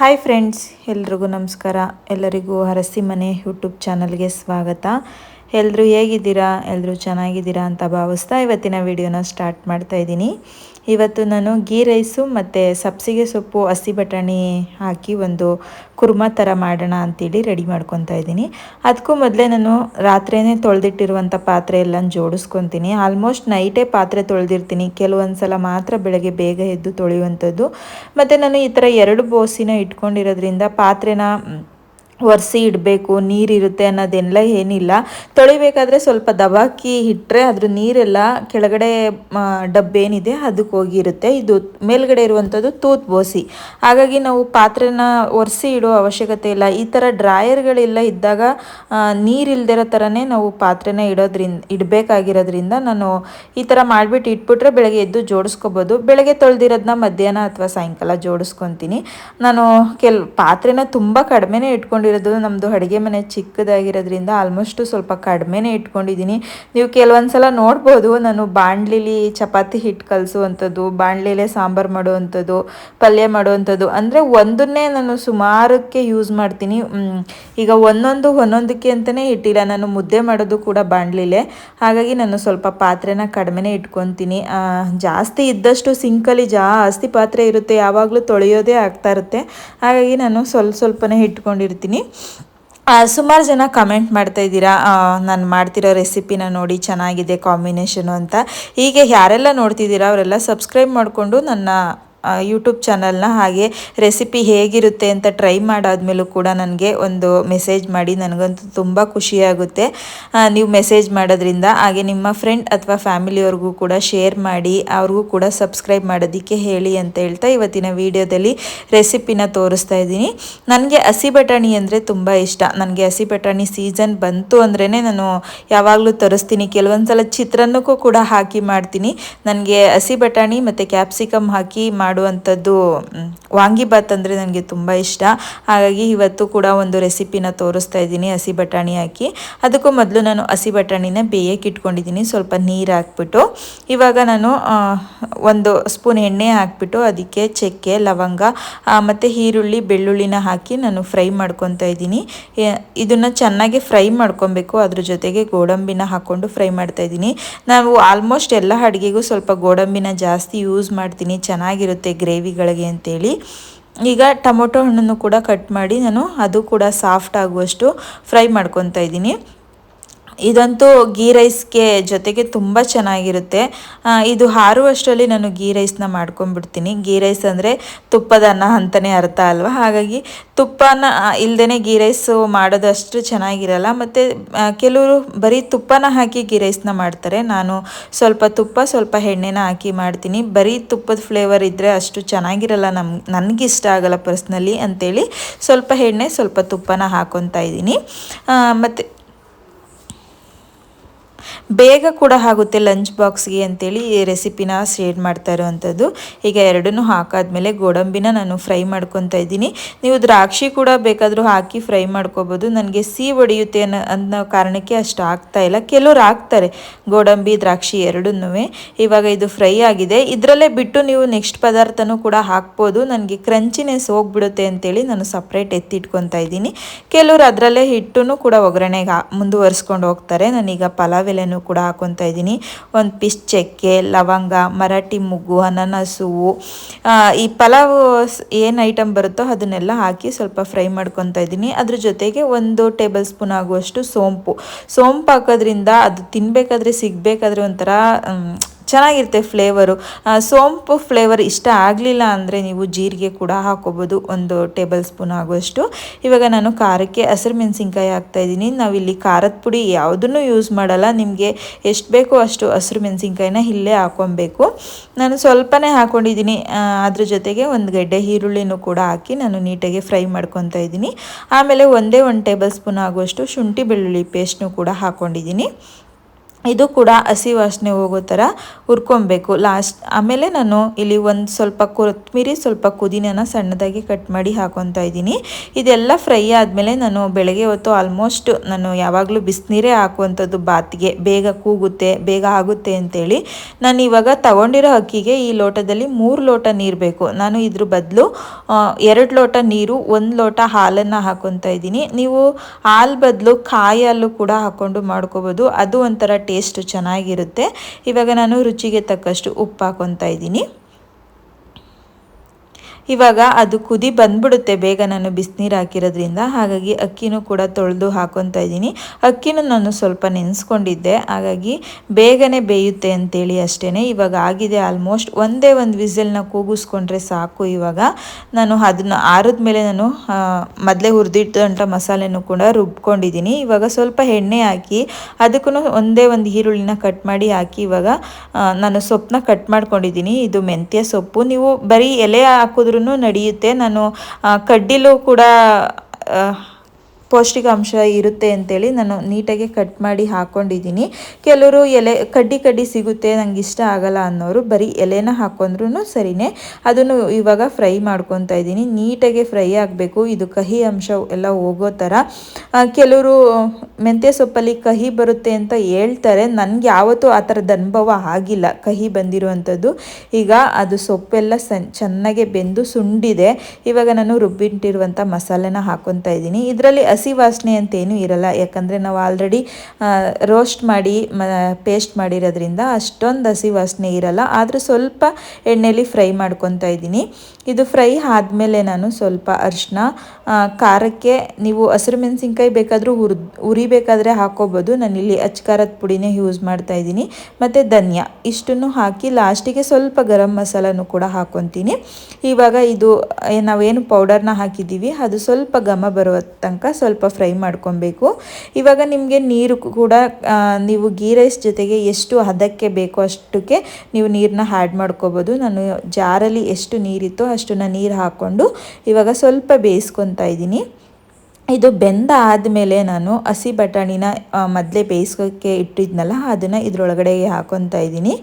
Hi friends ಎಲ್ರಿಗೂ ನಮಸ್ಕಾರ. ಎಲ್ಲರಿಗೂ ಹರಸಿ ಮನೆ ಯೂಟ್ಯೂಬ್ ಚಾನಲ್ಗೆ ಸ್ವಾಗತ. ಎಲ್ಲರೂ ಹೇಗಿದ್ದೀರಾ? ಎಲ್ಲರೂ ಚೆನ್ನಾಗಿದ್ದೀರಾ ಅಂತ ಭಾವಿಸ್ತಾ ಇವತ್ತಿನ ವಿಡಿಯೋನ ಸ್ಟಾರ್ಟ್ ಮಾಡ್ತಾ ಇದ್ದೀನಿ. ಇವತ್ತು ನಾನು ಗೀ ರೈಸು ಮತ್ತು ಸಬ್ಸಿಗೆ ಸೊಪ್ಪು, ಹಸಿ ಬಟಾಣಿ ಹಾಕಿ ಒಂದು ಕುರ್ಮಾ ಥರ ಮಾಡೋಣ ಅಂತೇಳಿ ರೆಡಿ ಮಾಡ್ಕೊತಾ ಇದ್ದೀನಿ. ಅದಕ್ಕೂ ಮೊದಲೇ ನಾನು ರಾತ್ರಿಯೇ ತೊಳೆದಿಟ್ಟಿರುವಂಥ ಪಾತ್ರೆ ಎಲ್ಲ ಜೋಡಿಸ್ಕೊತೀನಿ. ಆಲ್ಮೋಸ್ಟ್ ನೈಟೇ ಪಾತ್ರೆ ತೊಳೆದಿರ್ತೀನಿ. ಕೆಲವೊಂದು ಸಲ ಮಾತ್ರ ಬೆಳಗ್ಗೆ ಬೇಗ ಎದ್ದು ತೊಳೆಯುವಂಥದ್ದು. ಮತ್ತು ನಾನು ಈ ಥರ ಎರಡು ಬೋಸಿನ ಇಟ್ಕೊಂಡಿರೋದ್ರಿಂದ ಪಾತ್ರೆನ ಒರೆಸಿ ಇಡಬೇಕು, ನೀರಿರುತ್ತೆ ಅನ್ನೋದೆಲ್ಲ ಏನಿಲ್ಲ. ತೊಳಿಬೇಕಾದ್ರೆ ಸ್ವಲ್ಪ ದಬಾಕಿ ಇಟ್ಟರೆ ಅದ್ರ ನೀರೆಲ್ಲ ಕೆಳಗಡೆ ಡಬ್ಬೇನಿದೆ ಅದಕ್ಕೆ ಹೋಗಿರುತ್ತೆ. ಇದು ಮೇಲ್ಗಡೆ ಇರುವಂಥದ್ದು ತೂತ್ ಬೋಸಿ ಹಾಗಾಗಿ ನಾವು ಪಾತ್ರೆನ ಒರೆಸಿ ಇಡೋ ಅವಶ್ಯಕತೆ ಇಲ್ಲ. ಈ ಥರ ಡ್ರಾಯರ್ಗಳೆಲ್ಲ ಇದ್ದಾಗ ನೀರಿಲ್ದಿರೋ ಥರನೇ ನಾವು ಪಾತ್ರೆನ ಇಡೋದ್ರಿಂದ, ಇಡಬೇಕಾಗಿರೋದ್ರಿಂದ ನಾನು ಈ ಥರ ಮಾಡಿಬಿಟ್ಟು ಇಟ್ಬಿಟ್ರೆ ಬೆಳಗ್ಗೆ ಎದ್ದು ಜೋಡಿಸ್ಕೋಬೋದು. ಬೆಳಗ್ಗೆ ತೊಳೆದಿರೋದನ್ನ ಮಧ್ಯಾಹ್ನ ಅಥವಾ ಸಾಯಂಕಾಲ ಜೋಡಿಸ್ಕೊತೀನಿ. ನಾನು ಕೆಲ್, ಪಾತ್ರೆನ ತುಂಬ ಕಡಿಮೆನೇ ಇಟ್ಕೊಂಡು ಇಟ್ಕೊಂಡಿರೋದು ನಮ್ಮದು ಅಡುಗೆ ಮನೆ ಚಿಕ್ಕದಾಗಿರೋದ್ರಿಂದ ಆಲ್ಮೋಸ್ಟು ಸ್ವಲ್ಪ ಕಡಿಮೆನೇ ಇಟ್ಕೊಂಡಿದ್ದೀನಿ. ನೀವು ಕೆಲವೊಂದು ಸಲ ನೋಡ್ಬೋದು, ನಾನು ಬಾಣಲಿಲಿ ಚಪಾತಿ ಹಿಟ್ಟು ಕಲಿಸುವಂಥದ್ದು, ಬಾಣಲಿಲೇ ಸಾಂಬಾರು ಮಾಡುವಂಥದ್ದು, ಪಲ್ಯ ಮಾಡುವಂಥದ್ದು. ಅಂದರೆ ಒಂದನ್ನೇ ನಾನು ಸುಮಾರಕ್ಕೆ ಯೂಸ್ ಮಾಡ್ತೀನಿ. ಈಗ ಒಂದೊಂದು ಒಂದೊಂದಕ್ಕೆ ಅಂತಲೇ ಇಟ್ಟಿಲ್ಲ. ನಾನು ಮುದ್ದೆ ಮಾಡೋದು ಕೂಡ ಬಾಣಲಿಲೆ. ಹಾಗಾಗಿ ನಾನು ಸ್ವಲ್ಪ ಪಾತ್ರೆನ ಕಡಿಮೆನೇ ಇಟ್ಕೊತೀನಿ. ಜಾಸ್ತಿ ಇದ್ದಷ್ಟು ಸಿಂಕಲ್ಲಿ ಜಾಸ್ತಿ ಪಾತ್ರೆ ಇರುತ್ತೆ. ಯಾವಾಗಲೂ ತೊಳೆಯೋದೇ ಆಗ್ತಾ ಇರುತ್ತೆ. ಹಾಗಾಗಿ ನಾನು ಸ್ವಲ್ಪ ಸ್ವಲ್ಪನೇ ಇಟ್ಕೊಂಡಿರ್ತೀನಿ. ಸುಮಾರು ಜನ ಕಮೆಂಟ್ ಮಾಡ್ತಾ ಇದ್ದೀರಾ? ನಾನು ಮಾಡ್ತಿರೋ ರೆಸಿಪಿನ ನೋಡಿ ಚೆನ್ನಾಗಿದೆ ಕಾಂಬಿನೇಷನು ಅಂತ. ಹೀಗೆ ಯಾರೆಲ್ಲ ನೋಡ್ತಿದ್ದೀರಾ, ಅವರೆಲ್ಲ ಸಬ್ಸ್ಕ್ರೈಬ್ ಮಾಡಿಕೊಂಡು ನನ್ನ ಯೂಟ್ಯೂಬ್ ಚಾನಲ್ನ ಹಾಗೆ ರೆಸಿಪಿ ಹೇಗಿರುತ್ತೆ ಅಂತ ಟ್ರೈ ಮಾಡಾದ್ಮೇಲೂ ಕೂಡ ನನಗೆ ಒಂದು ಮೆಸೇಜ್ ಮಾಡಿ, ನನಗಂತೂ ತುಂಬ ಖುಷಿಯಾಗುತ್ತೆ. ನೀವು ಮೆಸೇಜ್ ಮಾಡೋದ್ರಿಂದ ಹಾಗೆ ನಿಮ್ಮ ಫ್ರೆಂಡ್ ಅಥವಾ ಫ್ಯಾಮಿಲಿಯವ್ರಿಗೂ ಕೂಡ ಶೇರ್ ಮಾಡಿ, ಅವ್ರಿಗೂ ಕೂಡ ಸಬ್ಸ್ಕ್ರೈಬ್ ಮಾಡೋದಕ್ಕೆ ಹೇಳಿ ಅಂತ ಹೇಳ್ತಾ ಇವತ್ತಿನ ವಿಡಿಯೋದಲ್ಲಿ ರೆಸಿಪಿನ ತೋರಿಸ್ತಾ ಇದ್ದೀನಿ. ನನಗೆ ಹಸಿ ಬಟಾಣಿ ಅಂದರೆ ತುಂಬ ಇಷ್ಟ. ನನಗೆ ಹಸಿ ಬಟಾಣಿ ಸೀಸನ್ ಬಂತು ಅಂದ್ರೇ ನಾನು ಯಾವಾಗಲೂ ತರಿಸ್ತೀನಿ. ಕೆಲವೊಂದು ಸಲ ಚಿತ್ರಾನ್ನಕ್ಕೂ ಕೂಡ ಹಾಕಿ ಮಾಡ್ತೀನಿ. ನನಗೆ ಹಸಿ ಬಟಾಣಿ ಮತ್ತು ಕ್ಯಾಪ್ಸಿಕಮ್ ಹಾಕಿ ಮಾಡಿ ಮಾಡುವಂಥದ್ದು ವಾಂಗಿಬಾತ್ ಅಂದರೆ ನನಗೆ ತುಂಬ ಇಷ್ಟ. ಹಾಗಾಗಿ ಇವತ್ತು ಕೂಡ ಒಂದು ರೆಸಿಪಿನ ತೋರಿಸ್ತಾ ಇದ್ದೀನಿ, ಹಸಿ ಬಟಾಣಿ ಹಾಕಿ. ಅದಕ್ಕೂ ಮೊದಲು ನಾನು ಹಸಿ ಬಟಾಣಿನ ಬೇಯಕ್ಕೆ ಇಟ್ಕೊಂಡಿದ್ದೀನಿ, ಸ್ವಲ್ಪ ನೀರು ಹಾಕ್ಬಿಟ್ಟು. ಇವಾಗ ನಾನು ಒಂದು ಸ್ಪೂನ್ ಎಣ್ಣೆ ಹಾಕ್ಬಿಟ್ಟು ಅದಕ್ಕೆ ಚಕ್ಕೆ, ಲವಂಗ ಮತ್ತು ಈರುಳ್ಳಿ, ಬೆಳ್ಳುಳ್ಳಿನ ಹಾಕಿ ನಾನು ಫ್ರೈ ಮಾಡ್ಕೊತಾ ಇದ್ದೀನಿ. ಇದನ್ನು ಚೆನ್ನಾಗಿ ಫ್ರೈ ಮಾಡ್ಕೊಬೇಕು, ಅದ್ರ ಜೊತೆಗೆ ಗೋಡಂಬಿನ ಹಾಕ್ಕೊಂಡು ಫ್ರೈ ಮಾಡ್ತಾ ಇದ್ದೀನಿ. ನಾವು ಆಲ್ಮೋಸ್ಟ್ ಎಲ್ಲ ಅಡುಗೆಗೂ ಸ್ವಲ್ಪ ಗೋಡಂಬಿನ ಜಾಸ್ತಿ ಯೂಸ್ ಮಾಡ್ತೀನಿ, ಚೆನ್ನಾಗಿರುತ್ತೆ. ಬರುತ್ತೆ ಗ್ರೇವಿಗಳಿಗೆ ಅಂತೇಳಿ. ಈಗ ಟೊಮೊಟೊ ಹಣ್ಣನ್ನು ಕೂಡ ಕಟ್ ಮಾಡಿ ನಾನು ಅದು ಕೂಡ ಸಾಫ್ಟ್ ಆಗುವಷ್ಟು ಫ್ರೈ ಮಾಡ್ಕೊತಾ ಇದ್ದೀನಿ. ಇದಂತೂ ಗೀ ರೈಸ್ಗೆ ಜೊತೆಗೆ ತುಂಬ ಚೆನ್ನಾಗಿರುತ್ತೆ. ಇದು ಹಾರುವಷ್ಟರಲ್ಲಿ ನಾನು ಗೀ ರೈಸ್ನ ಮಾಡ್ಕೊಂಡ್ಬಿಡ್ತೀನಿ. ಗೀ ರೈಸ್ ಅಂದರೆ ತುಪ್ಪದ ಅನ್ನ ಅಂತಲೇ ಅರ್ಥ ಅಲ್ವಾ? ಹಾಗಾಗಿ ತುಪ್ಪನ ಇಲ್ಲದೇ ಗೀ ರೈಸು ಮಾಡೋದಷ್ಟು ಚೆನ್ನಾಗಿರಲ್ಲ. ಮತ್ತು ಕೆಲವರು ಬರೀ ತುಪ್ಪನ ಹಾಕಿ ಗೀ ರೈಸ್ನ ಮಾಡ್ತಾರೆ. ನಾನು ಸ್ವಲ್ಪ ತುಪ್ಪ, ಸ್ವಲ್ಪ ಎಣ್ಣೆನ ಹಾಕಿ ಮಾಡ್ತೀನಿ. ಬರೀ ತುಪ್ಪದ ಫ್ಲೇವರ್ ಇದ್ದರೆ ಅಷ್ಟು ಚೆನ್ನಾಗಿರಲ್ಲ. ನನಗೆ ನನಗಿಷ್ಟ ಆಗಲ್ಲ ಪರ್ಸ್ನಲಿ ಅಂಥೇಳಿ ಸ್ವಲ್ಪ ಎಣ್ಣೆ, ಸ್ವಲ್ಪ ತುಪ್ಪನ ಹಾಕೊತಾ ಇದ್ದೀನಿ. ಮತ್ತು ಬೇಗ ಕೂಡ ಆಗುತ್ತೆ ಲಂಚ್ ಬಾಕ್ಸ್ಗೆ ಅಂತೇಳಿ ಈ ರೆಸಿಪಿನ ಶೇರ್ ಮಾಡ್ತಾ ಇರೋವಂಥದ್ದು ಈಗ ಎರಡನ್ನೂ ಹಾಕಾದ್ಮೇಲೆ ಗೋಡಂಬಿನ ನಾನು ಫ್ರೈ ಮಾಡ್ಕೊತಾ ಇದ್ದೀನಿ. ನೀವು ದ್ರಾಕ್ಷಿ ಕೂಡ ಬೇಕಾದರೂ ಹಾಕಿ ಫ್ರೈ ಮಾಡ್ಕೋಬೋದು. ನನಗೆ ಸಿ ಒಡೆಯುತ್ತೆ ಅನ್ನೋ ಅನ್ನೋ ಕಾರಣಕ್ಕೆ ಅಷ್ಟು ಆಗ್ತಾ ಇಲ್ಲ. ಕೆಲವ್ರು ಹಾಕ್ತಾರೆ ಗೋಡಂಬಿ, ದ್ರಾಕ್ಷಿ ಎರಡನ್ನೂ ಇವಾಗ ಇದು ಫ್ರೈ ಆಗಿದೆ. ಇದರಲ್ಲೇ ಬಿಟ್ಟು ನೀವು ನೆಕ್ಸ್ಟ್ ಪದಾರ್ಥನೂ ಕೂಡ ಹಾಕ್ಬೋದು. ನನಗೆ ಕ್ರಂಚಿನೆಸ್ ಹೋಗ್ಬಿಡುತ್ತೆ ಅಂತೇಳಿ ನಾನು ಸಪ್ರೇಟ್ ಎತ್ತಿಟ್ಕೊತಾ ಇದ್ದೀನಿ. ಕೆಲವರು ಅದರಲ್ಲೇ ಹಿಟ್ಟು ಕೂಡ ಒಗ್ಗರಣೆಗೆ ಮುಂದುವರಿಸ್ಕೊಂಡು ಹೋಗ್ತಾರೆ. ನಾನೀಗ ಪಲಾವ್ ಎಲೆನೂ ಕೂಡ ಹಾಕೊತಾ ಇದ್ದೀನಿ. ಒಂದು ಪಿಸ್ ಚಕ್ಕೆ, ಲವಂಗ, ಮರಾಠಿ ಮುಗ್ಗು, ಅನಾನಸು ಈ ಪಲಾವ್ ಏನು ಐಟಮ್ ಬರುತ್ತೋ ಅದನ್ನೆಲ್ಲ ಹಾಕಿ ಸ್ವಲ್ಪ ಫ್ರೈ ಮಾಡ್ಕೊತಾ ಇದ್ದೀನಿ. ಅದ್ರ ಜೊತೆಗೆ ಒಂದು ಟೇಬಲ್ ಸ್ಪೂನ್ ಆಗುವಷ್ಟು ಸೋಂಪು. ಸೋಂಪು ಹಾಕೋದ್ರಿಂದ ಅದು ತಿನ್ನಬೇಕಾದ್ರೆ ಸಿಗಬೇಕಾದ್ರೆ ಒಂಥರ ಚೆನ್ನಾಗಿರುತ್ತೆ ಫ್ಲೇವರು ಸೋಂಪು ಫ್ಲೇವರ್ ಇಷ್ಟ ಆಗಲಿಲ್ಲ ಅಂದರೆ ನೀವು ಜೀರಿಗೆ ಕೂಡ ಹಾಕೋಬೋದು, ಒಂದು ಟೇಬಲ್ ಸ್ಪೂನ್ ಆಗುವಷ್ಟು. ಇವಾಗ ನಾನು ಖಾರಕ್ಕೆ ಹಸಿರು ಮೆಣಸಿನ್ಕಾಯಿ ಹಾಕ್ತಾಯಿದ್ದೀನಿ ನಾವಿಲ್ಲಿ ಖಾರದ ಪುಡಿ ಯಾವುದನ್ನು ಯೂಸ್ ಮಾಡಲ್ಲ. ನಿಮಗೆ ಎಷ್ಟು ಬೇಕೋ ಅಷ್ಟು ಹಸಿರು ಮೆಣಸಿನ್ಕಾಯಿನ ಇಲ್ಲೇ ಹಾಕೊಬೇಕು. ನಾನು ಸ್ವಲ್ಪನೇ ಹಾಕ್ಕೊಂಡಿದ್ದೀನಿ ಅದ್ರ ಜೊತೆಗೆ ಒಂದು ಗಡ್ಡೆ ಈರುಳ್ಳಿನೂ ಕೂಡ ಹಾಕಿ ನಾನು ನೀಟಾಗಿ ಫ್ರೈ ಮಾಡ್ಕೊತಾ ಇದ್ದೀನಿ. ಆಮೇಲೆ ಒಂದೇ ಒಂದು ಟೇಬಲ್ ಸ್ಪೂನ್ ಆಗುವಷ್ಟು ಶುಂಠಿ ಬೆಳ್ಳುಳ್ಳಿ ಪೇಸ್ಟ್ನು ಕೂಡ ಹಾಕ್ಕೊಂಡಿದ್ದೀನಿ ಇದು ಕೂಡ ಹಸಿ ವಾಸನೆ ಹೋಗೋ ಥರ ಹುರ್ಕೊಬೇಕು. ಲಾಸ್ಟ್, ಆಮೇಲೆ ನಾನು ಇಲ್ಲಿ ಒಂದು ಸ್ವಲ್ಪ ಕೊತ್ತಂಬರಿ, ಸ್ವಲ್ಪ ಪುದೀನನ ಸಣ್ಣದಾಗಿ ಕಟ್ ಮಾಡಿ ಹಾಕೊತಾ ಇದ್ದೀನಿ. ಇದೆಲ್ಲ ಫ್ರೈ ಆದಮೇಲೆ ನಾನು ಬೆಳಗ್ಗೆ ಹೊತ್ತು ಆಲ್ಮೋಸ್ಟ್ ನಾನು ಯಾವಾಗಲೂ ಬಿಸಿನೀರೇ ಹಾಕುವಂಥದ್ದು ಬಾತಿಗೆ. ಬೇಗ ಕೂಗುತ್ತೆ, ಬೇಗ ಆಗುತ್ತೆ ಅಂತೇಳಿ ನಾನು ಇವಾಗ ತಗೊಂಡಿರೋ ಅಕ್ಕಿಗೆ ಈ ಲೋಟದಲ್ಲಿ ಮೂರು ಲೋಟ ನೀರು ಬೇಕು. ನಾನು ಇದ್ರ ಬದಲು ಎರಡು ಲೋಟ ನೀರು, ಒಂದು ಲೋಟ ಹಾಲನ್ನು ಹಾಕೊತಾ ಇದ್ದೀನಿ. ನೀವು ಹಾಲು ಬದಲು ಕಾಯಿ ಹಾಲು ಕೂಡ ಹಾಕ್ಕೊಂಡು ಮಾಡ್ಕೋಬೋದು. ಅದು ಒಂಥರ ಟೇಸ್ಟ್ ಚೆನ್ನಾಗಿರುತ್ತೆ. ಇವಾಗ ನಾನು ರುಚಿಗೆ ತಕ್ಕಷ್ಟು ಉಪ್ಪು ಹಾಕೊತಾ ಇದ್ದೀನಿ. ಇವಾಗ ಅದು ಕುದಿ ಬಂದ್ಬಿಡುತ್ತೆ, ಬೇಗ ನಾನು ಬಿಸಿನೀರು ಹಾಕಿರೋದ್ರಿಂದ. ಹಾಗಾಗಿ ಅಕ್ಕಿನೂ ಕೂಡ ತೊಳೆದು ಹಾಕೊತಾ ಇದ್ದೀನಿ. ಅಕ್ಕಿನೂ ನಾನು ಸ್ವಲ್ಪ ನೆನೆಸ್ಕೊಂಡಿದ್ದೆ. ಹಾಗಾಗಿ ಬೇಗನೆ ಬೇಯುತ್ತೆ ಅಂತೇಳಿ ಅಷ್ಟೇ ಇವಾಗ ಆಗಿದೆ ಆಲ್ಮೋಸ್ಟ್ ಒಂದೇ ಒಂದು ವಿಸಿಲ್ನ ಕೂಗಿಸ್ಕೊಂಡ್ರೆ ಸಾಕು ಇವಾಗ. ನಾನು ಅದನ್ನ ಆರಿದ ಮೇಲೆ ನಾನು ಮೊದಲೇ ಹುರಿದಿಟ್ಟಂಥ ಮಸಾಲೆನೂ ಕೂಡ ರುಬ್ಕೊಂಡಿದ್ದೀನಿ. ಇವಾಗ ಸ್ವಲ್ಪ ಎಣ್ಣೆ ಹಾಕಿ ಅದಕ್ಕೂ ಒಂದೇ ಒಂದು ಈರುಳ್ಳಿನ ಕಟ್ ಮಾಡಿ ಹಾಕಿ ಇವಾಗ ನಾನು ಸೊಪ್ಪನ್ನ ಕಟ್ ಮಾಡ್ಕೊಂಡಿದ್ದೀನಿ. ಇದು ಮೆಂತ್ಯ ಸೊಪ್ಪು. ನೀವು ಬರೀ ಎಲೆ ಹಾಕಿದ್ರು ನಡೆಯುತ್ತೆ. ನಾನು ಕಡ್ಡಿಲೂ ಕೂಡ ಪೌಷ್ಟಿಕಾಂಶ ಇರುತ್ತೆ ಅಂತೇಳಿ ನಾನು ನೀಟಾಗಿ ಕಟ್ ಮಾಡಿ ಹಾಕ್ಕೊಂಡಿದ್ದೀನಿ ಕೆಲವರು ಎಲೆ, ಕಡ್ಡಿ ಕಡ್ಡಿ ಸಿಗುತ್ತೆ, ನಂಗೆ ಇಷ್ಟ ಆಗಲ್ಲ ಅನ್ನೋರು ಬರೀ ಎಲೆನ ಹಾಕ್ಕೊಂಡ್ರೂ ಸರಿನೇ. ಅದನ್ನು ಇವಾಗ ಫ್ರೈ ಮಾಡ್ಕೊತಾ ಇದ್ದೀನಿ. ನೀಟಾಗಿ ಫ್ರೈ ಆಗಬೇಕು. ಇದು ಕಹಿ ಅಂಶ ಎಲ್ಲ ಹೋಗೋ ಥರ. ಕೆಲವರು ಮೆಂತ್ಯ ಸೊಪ್ಪಲ್ಲಿ ಕಹಿ ಬರುತ್ತೆ ಅಂತ ಹೇಳ್ತಾರೆ. ನನಗೆ ಯಾವತ್ತೂ ಆ ಥರದ ಅನುಭವ ಆಗಿಲ್ಲ ಕಹಿ ಬಂದಿರುವಂಥದ್ದು. ಈಗ ಅದು ಸೊಪ್ಪೆಲ್ಲ ಸನ್ ಚೆನ್ನಾಗೆ ಬೆಂದು ಸುಂಡಿದೆ. ಇವಾಗ ನಾನು ರುಬ್ಬಿಟ್ಟಿರುವಂಥ ಮಸಾಲೆನ ಹಾಕೊತಾ ಇದ್ದೀನಿ. ಇದರಲ್ಲಿ ಹಸಿ ವಾಸನೆ ಅಂತೇನು ಇರಲ್ಲ. ಯಾಕಂದರೆ ನಾವು ಆಲ್ರೆಡಿ ರೋಸ್ಟ್ ಮಾಡಿ ಪೇಸ್ಟ್ ಮಾಡಿರೋದ್ರಿಂದ ಅಷ್ಟೊಂದು ಹಸಿ ವಾಸನೆ ಇರಲ್ಲ. ಆದರೂ ಸ್ವಲ್ಪ ಎಣ್ಣೆಲಿ ಫ್ರೈ ಮಾಡ್ಕೊತಾ ಇದ್ದೀನಿ. ಇದು ಫ್ರೈ ಆದಮೇಲೆ ನಾನು ಸ್ವಲ್ಪ ಅರಿಶಿನ ಖಾರಕ್ಕೆ ನೀವು ಹಸಿರು ಮೆಣಸಿನ್ಕಾಯಿ ಬೇಕಾದರೂ ಹುರ್ ಉರಿಬೇಕಾದ್ರೆ ಹಾಕೋಬೋದು. ನಾನಿಲ್ಲಿ ಅಚ್ಕಾರದ ಪುಡಿನೇ ಯೂಸ್ ಮಾಡ್ತಾ ಇದ್ದೀನಿ. ಮತ್ತು ಧನಿಯಾ, ಇಷ್ಟನ್ನು ಹಾಕಿ ಲಾಸ್ಟಿಗೆ ಸ್ವಲ್ಪ ಗರಂ ಮಸಾಲನೂ ಕೂಡ ಹಾಕೊತೀನಿ. ಇವಾಗ ಇದು, ನಾವೇನು ಪೌಡರ್ನ ಹಾಕಿದ್ದೀವಿ, ಅದು ಸ್ವಲ್ಪ ಘಮ ಬರುವ ತನಕ ಸ್ವಲ್ಪ ಸ್ವಲ್ಪ ಫ್ರೈ ಮಾಡ್ಕೊಬೇಕು. ಇವಾಗ ನಿಮಗೆ ನೀರು ಕೂಡ ನೀವು ಗೀ ರೈಸ್ ಜೊತೆಗೆ ಎಷ್ಟು ಹದಕ್ಕೆ ಬೇಕೋ ಅಷ್ಟಕ್ಕೆ ನೀವು ನೀರನ್ನ ಆ್ಯಡ್ ಮಾಡ್ಕೋಬೋದು. ನಾನು ಜಾರಲ್ಲಿ ಎಷ್ಟು ನೀರಿತ್ತೋ ಅಷ್ಟನ್ನು ನೀರು ಹಾಕ್ಕೊಂಡು ಇವಾಗ ಸ್ವಲ್ಪ ಬೇಯಿಸ್ಕೊತಾ ಇದ್ದೀನಿ. ಇದು ಬೆಂದ ಆದಮೇಲೆ ನಾನು ಹಸಿ ಬಟಾಣಿನ ಮೊದಲೇ ಬೇಯಿಸೋಕ್ಕೆ ಇಟ್ಟಿದ್ನಲ್ಲ, ಅದನ್ನು ಇದರೊಳಗಡೆ ಹಾಕೊತಾ ಇದ್ದೀನಿ.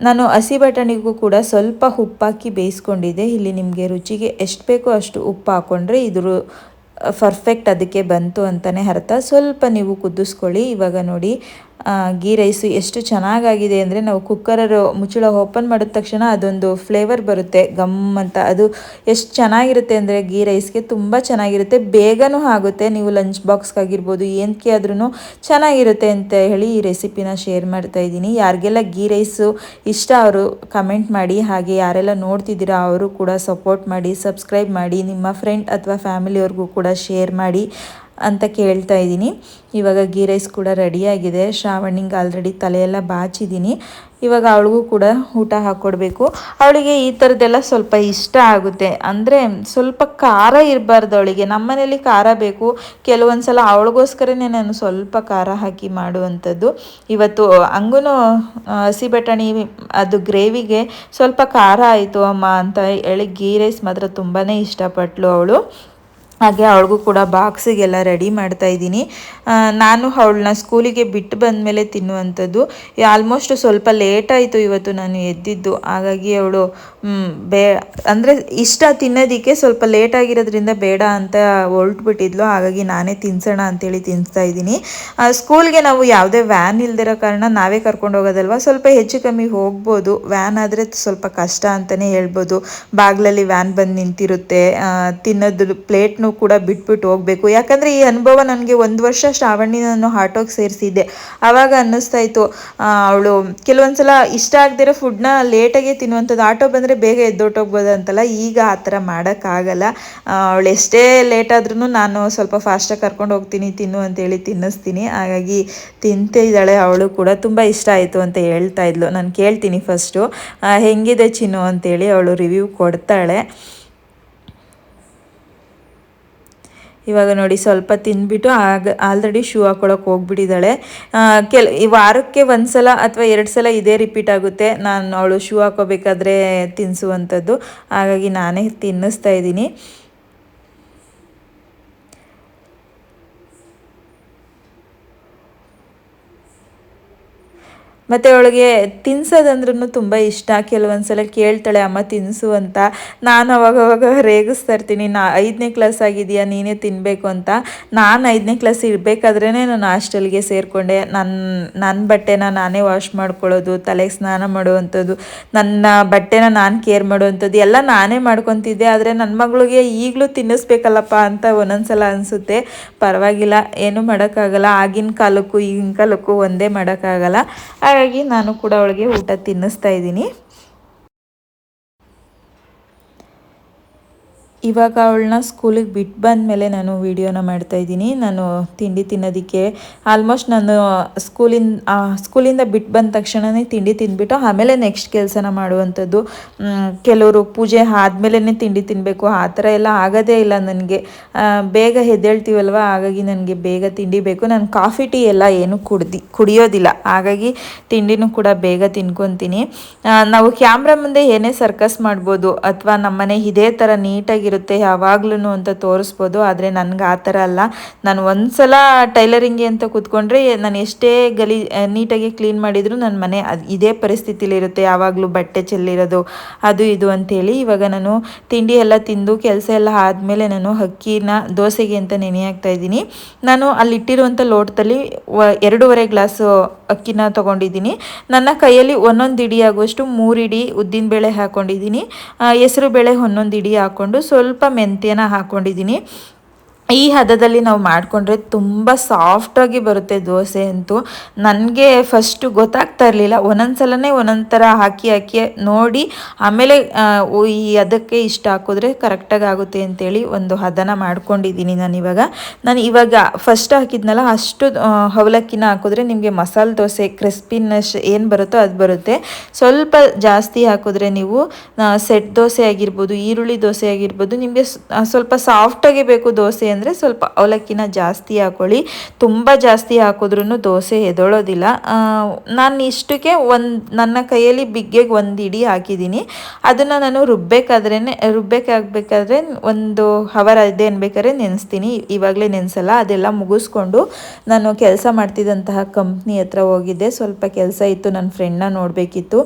ನಾನು ಹಸಿ ಬಟಾಣಿಗೂ ಕೂಡ ಸ್ವಲ್ಪ ಉಪ್ಪಾಕಿ ಬೇಯಿಸ್ಕೊಂಡಿದ್ದೆ. ಇಲ್ಲಿ ನಿಮಗೆ ರುಚಿಗೆ ಎಷ್ಟು ಬೇಕೋ ಅಷ್ಟು ಉಪ್ಪು ಹಾಕ್ಕೊಂಡ್ರೆ ಇದ್ರ ಪರ್ಫೆಕ್ಟ್ ಅದಕ್ಕೆ ಬಂತು ಅಂತಲೇ ಅರ್ಥ. ಸ್ವಲ್ಪ ನೀವು ಕುದಿಸ್ಕೊಳ್ಳಿ. ಇವಾಗ ನೋಡಿ ಗೀ ರೈಸು ಎಷ್ಟು ಚೆನ್ನಾಗಾಗಿದೆ ಅಂದರೆ ನಾವು ಕುಕ್ಕರರು ಮುಚ್ಚಳ ಓಪನ್ ಮಾಡಿದ ತಕ್ಷಣ ಅದೊಂದು ಫ್ಲೇವರ್ ಬರುತ್ತೆ, ಗಮ್ ಅಂತ. ಅದು ಎಷ್ಟು ಚೆನ್ನಾಗಿರುತ್ತೆ ಅಂದರೆ ಗೀ ರೈಸ್ಗೆ ತುಂಬ ಚೆನ್ನಾಗಿರುತ್ತೆ, ಬೇಗನೂ ಆಗುತ್ತೆ. ನೀವು ಲಂಚ್ ಬಾಕ್ಸ್ಗಾಗಿರ್ಬೋದು ಏನಕ್ಕೆ ಆದ್ರೂ ಚೆನ್ನಾಗಿರುತ್ತೆ ಅಂತ ಹೇಳಿ ಈ ರೆಸಿಪಿನ ಶೇರ್ ಮಾಡ್ತಾ ಇದ್ದೀನಿ. ಯಾರಿಗೆಲ್ಲ ಗೀ ರೈಸು ಇಷ್ಟ ಅವರು ಕಮೆಂಟ್ ಮಾಡಿ, ಹಾಗೆ ಯಾರೆಲ್ಲ ನೋಡ್ತಿದ್ದೀರಾ ಅವರು ಕೂಡ ಸಪೋರ್ಟ್ ಮಾಡಿ, ಸಬ್ಸ್ಕ್ರೈಬ್ ಮಾಡಿ, ನಿಮ್ಮ ಫ್ರೆಂಡ್ ಅಥವಾ ಫ್ಯಾಮಿಲಿಯವ್ರಿಗೂ ಕೂಡ ಶೇರ್ ಮಾಡಿ. ಅಂತ ಕೇಳ್ತಾ ಇದ್ದೀನಿ. ಇವಾಗ ಗೀ ರೈಸ್ ಕೂಡ ರೆಡಿಯಾಗಿದೆ. ಶ್ರಾವಣಿಗೆ ಆಲ್ರೆಡಿ ತಲೆಯೆಲ್ಲ ಬಾಚಿದ್ದೀನಿ. ಇವಾಗ ಅವಳಿಗೂ ಕೂಡ ಊಟ ಹಾಕ್ಕೊಡ್ಬೇಕು ಅವಳಿಗೆ ಈ ಥರದ್ದೆಲ್ಲ ಸ್ವಲ್ಪ ಇಷ್ಟ ಆಗುತ್ತೆ. ಅಂದರೆ ಸ್ವಲ್ಪ ಖಾರ ಇರಬಾರ್ದು ಅವಳಿಗೆ. ನಮ್ಮನೇಲಿ ಖಾರ ಬೇಕು. ಕೆಲವೊಂದು ಸಲ ಅವಳಿಗೋಸ್ಕರನೇ ನಾನು ಸ್ವಲ್ಪ ಖಾರ ಹಾಕಿ ಮಾಡುವಂಥದ್ದು. ಇವತ್ತು ಹಂಗೂ ಹಸಿ ಬಟಾಣಿ, ಅದು ಗ್ರೇವಿಗೆ ಸ್ವಲ್ಪ ಖಾರ ಆಯಿತು ಅಮ್ಮ ಅಂತ ಹೇಳಿ ಗೀ ರೈಸ್ ಮಾತ್ರ ತುಂಬಾ ಇಷ್ಟಪಟ್ಟಳು ಅವಳು. ಹಾಗೆ ಅವಳಿಗೂ ಕೂಡ ಬಾಕ್ಸಿಗೆಲ್ಲ ರೆಡಿ ಮಾಡ್ತಾ ಇದ್ದೀನಿ. ನಾನು ಅವಳನ್ನ ಸ್ಕೂಲಿಗೆ ಬಿಟ್ಟು ಬಂದ ಮೇಲೆ ತಿನ್ನುವಂಥದ್ದು ಆಲ್ಮೋಸ್ಟ್ ಸ್ವಲ್ಪ ಲೇಟ್ ಆಯಿತು ಇವತ್ತು ನಾನು ಎದ್ದಿದ್ದು. ಹಾಗಾಗಿ ಅವಳು ಬೇ, ಅಂದರೆ ಇಷ್ಟ ತಿನ್ನೋದಕ್ಕೆ ಸ್ವಲ್ಪ ಲೇಟ್ ಆಗಿರೋದ್ರಿಂದ ಬೇಡ ಅಂತ ಹೊರಟ್ಬಿಟ್ಟಿದ್ಲು. ಹಾಗಾಗಿ ನಾನೇ ತಿನ್ಸೋಣ ಅಂತೇಳಿ ತಿನ್ನಿಸ್ತಾ ಇದ್ದೀನಿ. ಸ್ಕೂಲ್ಗೆ ನಾವು ಯಾವುದೇ ವ್ಯಾನ್ ಇಲ್ದಿರೋ ಕಾರಣ ನಾವೇ ಕರ್ಕೊಂಡು ಹೋಗೋದಲ್ವ? ಸ್ವಲ್ಪ ಹೆಚ್ಚು ಕಮ್ಮಿ ಹೋಗ್ಬೋದು. ವ್ಯಾನ್ ಆದರೆ ಸ್ವಲ್ಪ ಕಷ್ಟ ಅಂತಲೇ ಹೇಳ್ಬೋದು. ಬಾಗಿಲಲ್ಲಿ ವ್ಯಾನ್ ಬಂದು ನಿಂತಿರುತ್ತೆ. ತಿನ್ನೋದು ಪ್ಲೇಟ್ನು ಕೂಡ ಬಿಟ್ಬಿಟ್ಟು ಹೋಗಬೇಕು. ಯಾಕಂದರೆ ಈ ಅನುಭವ ನನಗೆ ಒಂದು ವರ್ಷ ಶ್ರಾವಣಿ ನಾನು ಆಟೋಗೆ ಸೇರಿಸಿದ್ದೆ ಆವಾಗ ಅನ್ನಿಸ್ತಾ ಇತ್ತು ಅವಳು ಕೆಲವೊಂದು ಸಲ ಇಷ್ಟ ಆಗದಿರೋ ಫುಡ್ನ ಲೇಟಾಗೆ ತಿನ್ನುವಂಥದ್ದು, ಆಟೋ ಬಂದರೆ ಬೇಗ ಎದ್ದೋಟೋಗ್ಬೋದು ಅಂತಲ್ಲ, ಈಗ ಆ ಥರ ಮಾಡೋಕ್ಕಾಗಲ್ಲ. ಅವಳು ಎಷ್ಟೇ ಲೇಟ್ ಆದ್ರೂ ನಾನು ಸ್ವಲ್ಪ ಫಾಸ್ಟಾಗಿ ಕರ್ಕೊಂಡು ಹೋಗ್ತೀನಿ, ತಿನ್ನು ಅಂತೇಳಿ ತಿನ್ನಿಸ್ತೀನಿ. ಹಾಗಾಗಿ ತಿಂತಿದ್ದಾಳೆ ಅವಳು ಕೂಡ. ತುಂಬ ಇಷ್ಟ ಆಯಿತು ಅಂತ ಹೇಳ್ತಾ ಇದ್ಲು. ನಾನು ಕೇಳ್ತೀನಿ ಫಸ್ಟು ಹೆಂಗಿದೆ ಚಿನ್ನು ಅಂತೇಳಿ ಅವಳು ರಿವ್ಯೂ ಕೊಡ್ತಾಳೆ. ಇವಾಗ ನೋಡಿ ಸ್ವಲ್ಪ ತಿಂದ್ಬಿಟ್ಟು ಆಗ ಆಲ್ರೆಡಿ ಶೂ ಹಾಕೊಳಕ್ಕೆ ಹೋಗ್ಬಿಟ್ಟಿದ್ದಾಳೆ. ಕೆಲ, ಈ ವಾರಕ್ಕೆ ಒಂದು ಸಲ ಅಥವಾ ಎರಡು ಸಲ ಇದೇ ರಿಪೀಟ್ ಆಗುತ್ತೆ. ನಾನು ಅವಳು ಶೂ ಹಾಕೋಬೇಕಾದ್ರೆ ತಿನ್ನಿಸುವಂಥದ್ದು ಹಾಗಾಗಿ ನಾನೇ ತಿನ್ನಿಸ್ತಾ ಇದ್ದೀನಿ. ಮತ್ತು ಅವಳಿಗೆ ತಿನ್ಸೋದಂದ್ರೂ ತುಂಬ ಇಷ್ಟ. ಕೆಲವೊಂದು ಸಲ ಕೇಳ್ತಾಳೆ, ಅಮ್ಮ ತಿನ್ನಿಸು ಅಂತ. ನಾನು ಅವಾಗವಾಗ ರೇಗಿಸ್ತಾ ಇರ್ತೀನಿ. ನಾ ಐದನೇ ಕ್ಲಾಸ್ ಆಗಿದೆಯಾ ನೀನೇ ತಿನ್ನಬೇಕು ಅಂತ. ನಾನು ಐದನೇ ಕ್ಲಾಸ್ ಇರಬೇಕಾದ್ರೇ ನಾನು ಹಾಸ್ಟೆಲ್ಗೆ ಸೇರಿಕೊಂಡೆ. ನನ್ನ ನನ್ನ ಬಟ್ಟೆನ ನಾನೇ ವಾಶ್ ಮಾಡ್ಕೊಳ್ಳೋದು, ತಲೆಗೆ ಸ್ನಾನ ಮಾಡುವಂಥದ್ದು, ನನ್ನ ಬಟ್ಟೆನ ನಾನು ಕೇರ್ ಮಾಡುವಂಥದ್ದು, ಎಲ್ಲ ನಾನೇ ಮಾಡ್ಕೊತಿದ್ದೆ. ಆದರೆ ನನ್ನ ಮಗಳಿಗೆ ಈಗಲೂ ತಿನ್ನಿಸ್ಬೇಕಲ್ಲಪ್ಪ ಅಂತ ಒಂದೊಂದು ಸಲ ಅನಿಸುತ್ತೆ. ಪರವಾಗಿಲ್ಲ, ಏನೂ ಮಾಡೋಕ್ಕಾಗಲ್ಲ. ಆಗಿನ ಕಾಲಕ್ಕೂ, ಈಗಿನ ಕಾಲಕ್ಕೂ ಒಂದೇ ಮಾಡೋಕ್ಕಾಗಲ್ಲ. ಹಾಗಾಗಿ ನಾನು ಕೂಡ ಅವಳಿಗೆ ಊಟ ತಿನ್ನಿಸ್ತಾ ಇದ್ದೀನಿ. ಇವಾಗ ಅವಳನ್ನ ಸ್ಕೂಲಿಗೆ ಬಿಟ್ಟು ಬಂದಮೇಲೆ ನಾನು ವೀಡಿಯೋನ ಮಾಡ್ತಾಯಿದ್ದೀನಿ ನಾನು ತಿಂಡಿ ತಿನ್ನೋದಕ್ಕೆ ಆಲ್ಮೋಸ್ಟ್ ನಾನು ಸ್ಕೂಲಿಂದ ಸ್ಕೂಲಿಂದ ಬಿಟ್ಟು ಬಂದ ತಕ್ಷಣವೇ ತಿಂಡಿ ತಿಂದ್ಬಿಟ್ಟು ಆಮೇಲೆ ನೆಕ್ಸ್ಟ್ ಕೆಲಸನ ಮಾಡುವಂಥದ್ದು. ಕೆಲವರು ಪೂಜೆ ಆದಮೇಲೆ ತಿಂಡಿ ತಿನ್ನಬೇಕು ಆ ಥರ ಎಲ್ಲ ಆಗೋದೇ ಇಲ್ಲ ನನಗೆ. ಬೇಗ ಎದ್ದೇಳ್ತೀವಲ್ವ ಹಾಗಾಗಿ ನನಗೆ ಬೇಗ ತಿಂಡಿ ಬೇಕು. ನಾನು ಕಾಫಿ, ಟೀ ಎಲ್ಲ ಏನು ಕುಡ್ದು, ಕುಡಿಯೋದಿಲ್ಲ. ಹಾಗಾಗಿ ತಿಂಡಿನೂ ಕೂಡ ಬೇಗ ತಿನ್ಕೊತೀನಿ. ನಾವು ಕ್ಯಾಮ್ರಾ ಮುಂದೆ ಏನೇ ಸರ್ಕಸ್ ಮಾಡ್ಬೋದು, ಅಥವಾ ನಮ್ಮನೆ ಇದೇ ಥರ ನೀಟಾಗಿ ಇರುತ್ತೆ ಯಾವಾಗ್ಲೂ ಅಂತ ತೋರಿಸ್ಬೋದು. ಆದರೆ ನನಗೆ ಆ ಥರ ಅಲ್ಲ. ನಾನು ಒಂದು ಸಲ ಟೈಲರಿಂಗ್ಗೆ ಅಂತ ಕೂತ್ಕೊಂಡ್ರೆ ನಾನು ಎಷ್ಟೇ ಗಲಿ ನೀಟಾಗಿ ಕ್ಲೀನ್ ಮಾಡಿದರೂ ನನ್ನ ಮನೆ ಅದು ಇದೇ ಪರಿಸ್ಥಿತಿಲಿರುತ್ತೆ ಯಾವಾಗಲೂ ಬಟ್ಟೆ ಚೆಲ್ಲಿರೋದು, ಅದು ಇದು ಅಂತೇಳಿ. ಇವಾಗ ನಾನು ತಿಂಡಿ ಎಲ್ಲ ತಿಂದು ಕೆಲಸ ಎಲ್ಲ ಆದಮೇಲೆ ನಾನು ಅಕ್ಕಿನ ದೋಸೆಗೆ ಅಂತ ನೆನೆ ಹಾಕ್ತಾ ಇದ್ದೀನಿ. ನಾನು ಅಲ್ಲಿಟ್ಟಿರುವಂಥ ಲೋಟದಲ್ಲಿ ಎರಡೂವರೆ ಗ್ಲಾಸು ಅಕ್ಕಿನ ತೊಗೊಂಡಿದ್ದೀನಿ. ನನ್ನ ಕೈಯಲ್ಲಿ ಒಂದೊಂದು ಇಡಿ ಆಗುವಷ್ಟು ಮೂರು ಇಡಿ ಉದ್ದಿನಬೇಳೆ ಹಾಕ್ಕೊಂಡಿದ್ದೀನಿ ಹೆಸರು ಬೇಳೆ ಒಂದೊಂದು ಇಡಿ ಹಾಕ್ಕೊಂಡು ಸ್ವಲ್ಪ ಮೆಂತ್ಯನ ಹಾಕ್ಕೊಂಡಿದ್ದೀನಿ ಈ ಹದದಲ್ಲಿ ನಾವು ಮಾಡಿಕೊಂಡ್ರೆ ತುಂಬ ಸಾಫ್ಟಾಗಿ ಬರುತ್ತೆ ದೋಸೆ ಅಂತೂ. ನನಗೆ ಫಸ್ಟು ಗೊತ್ತಾಗ್ತಾ ಇರಲಿಲ್ಲ. ಒಂದೊಂದು ಸಲನೇ ಒಂದೊಂದು ಥರ ಹಾಕಿ ಹಾಕಿ ನೋಡಿ, ಆಮೇಲೆ ಈ ಅದಕ್ಕೆ ಇಷ್ಟ ಹಾಕಿದ್ರೆ ಕರೆಕ್ಟಾಗಿ ಆಗುತ್ತೆ ಅಂತೇಳಿ ಒಂದು ಹದನ ಮಾಡ್ಕೊಂಡಿದ್ದೀನಿ ನಾನು ಇವಾಗ. ನಾನು ಇವಾಗ ಫಸ್ಟ್ ಹಾಕಿದ್ನಲ್ಲ, ಅಷ್ಟು ಅವಲಕ್ಕಿನ ಹಾಕಿದ್ರೆ ನಿಮಗೆ ಮಸಾಲೆ ದೋಸೆ ಕ್ರಿಸ್ಪಿನೆಸ್ ಏನು ಬರುತ್ತೋ ಅದು ಬರುತ್ತೆ. ಸ್ವಲ್ಪ ಜಾಸ್ತಿ ಹಾಕಿದ್ರೆ ನೀವು ಸೆಟ್ ದೋಸೆ ಆಗಿರ್ಬೋದು, ಈರುಳ್ಳಿ ದೋಸೆ ಆಗಿರ್ಬೋದು, ನಿಮಗೆ ಸ್ವಲ್ಪ ಸಾಫ್ಟಾಗಿ ಬೇಕು ದೋಸೆ ಅಂದರೆ ಸ್ವಲ್ಪ ಅವಲಕ್ಕಿನ ಜಾಸ್ತಿ ಹಾಕೊಳ್ಳಿ. ತುಂಬ ಜಾಸ್ತಿ ಹಾಕಿದ್ರೂ ದೋಸೆ ಎದೊಳೋದಿಲ್ಲ. ನಾನು ಇಷ್ಟಕ್ಕೆ ಒಂದು, ನನ್ನ ಕೈಯಲ್ಲಿ ಬಿಗ್ಗೆಗೆ ಒಂದು ಇಡಿ ಹಾಕಿದ್ದೀನಿ. ಅದನ್ನು ನಾನು ರುಬ್ಬೇಕಾದ್ರೇ ರುಬ್ಬೇಕಾಗಬೇಕಾದ್ರೆ ಒಂದು ಹವರ್ ಅದೇ ಅನ್ಬೇಕಾದ್ರೆ ನೆನೆಸ್ತೀನಿ. ಇವಾಗಲೇ ನೆನೆಸಲ್ಲ, ಅದೆಲ್ಲ ಮುಗಿಸ್ಕೊಂಡು ನಾನು ಕೆಲಸ ಮಾಡ್ತಿದ್ದಂತಹ ಕಂಪ್ನಿ ಹತ್ರ ಹೋಗಿದ್ದೆ. ಸ್ವಲ್ಪ ಕೆಲಸ ಇತ್ತು ನನ್ನ ಫ್ರೆಂಡ್ನ ನೋಡಬೇಕಿತ್ತು.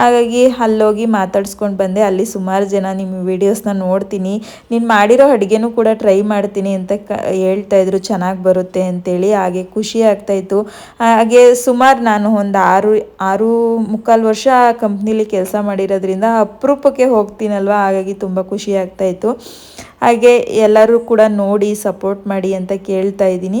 ಹಾಗಾಗಿ ಅಲ್ಲೋಗಿ ಮಾತಾಡ್ಸ್ಕೊಂಡು ಬಂದೆ. ಅಲ್ಲಿ ಸುಮಾರು ಜನ ನಿಮ್ಮ ವೀಡಿಯೋಸ್ನ ನೋಡ್ತೀನಿ. ನೀನು ಮಾಡಿರೋ ಅಡುಗೆನೂ ಕೂಡ ಟ್ರೈ ಮಾಡ್ತೀನಿ. ಅಂತ ಕ ಹೇಳ್ತಾ ಇದ್ರು, ಚೆನ್ನಾಗಿ ಬರುತ್ತೆ ಅಂತೇಳಿ ಹಾಗೆ ಖುಷಿ ಆಗ್ತಾಯಿತ್ತು ಹಾಗೆ ಸುಮಾರು ನಾನು ಒಂದು ಆರು ಆರು ಮುಕ್ಕಾಲು ವರ್ಷ ಕಂಪ್ನಿಲಿ ಕೆಲಸ ಮಾಡಿರೋದ್ರಿಂದ ಅಪರೂಪಕ್ಕೆ ಹೋಗ್ತೀನಲ್ವ? ಹಾಗಾಗಿ ತುಂಬ ಖುಷಿ ಆಗ್ತಾಯಿತ್ತು ಹಾಗೆ ಎಲ್ಲರೂ ಕೂಡ ನೋಡಿ ಸಪೋರ್ಟ್ ಮಾಡಿ ಅಂತ ಕೇಳ್ತಾ ಇದ್ದೀನಿ.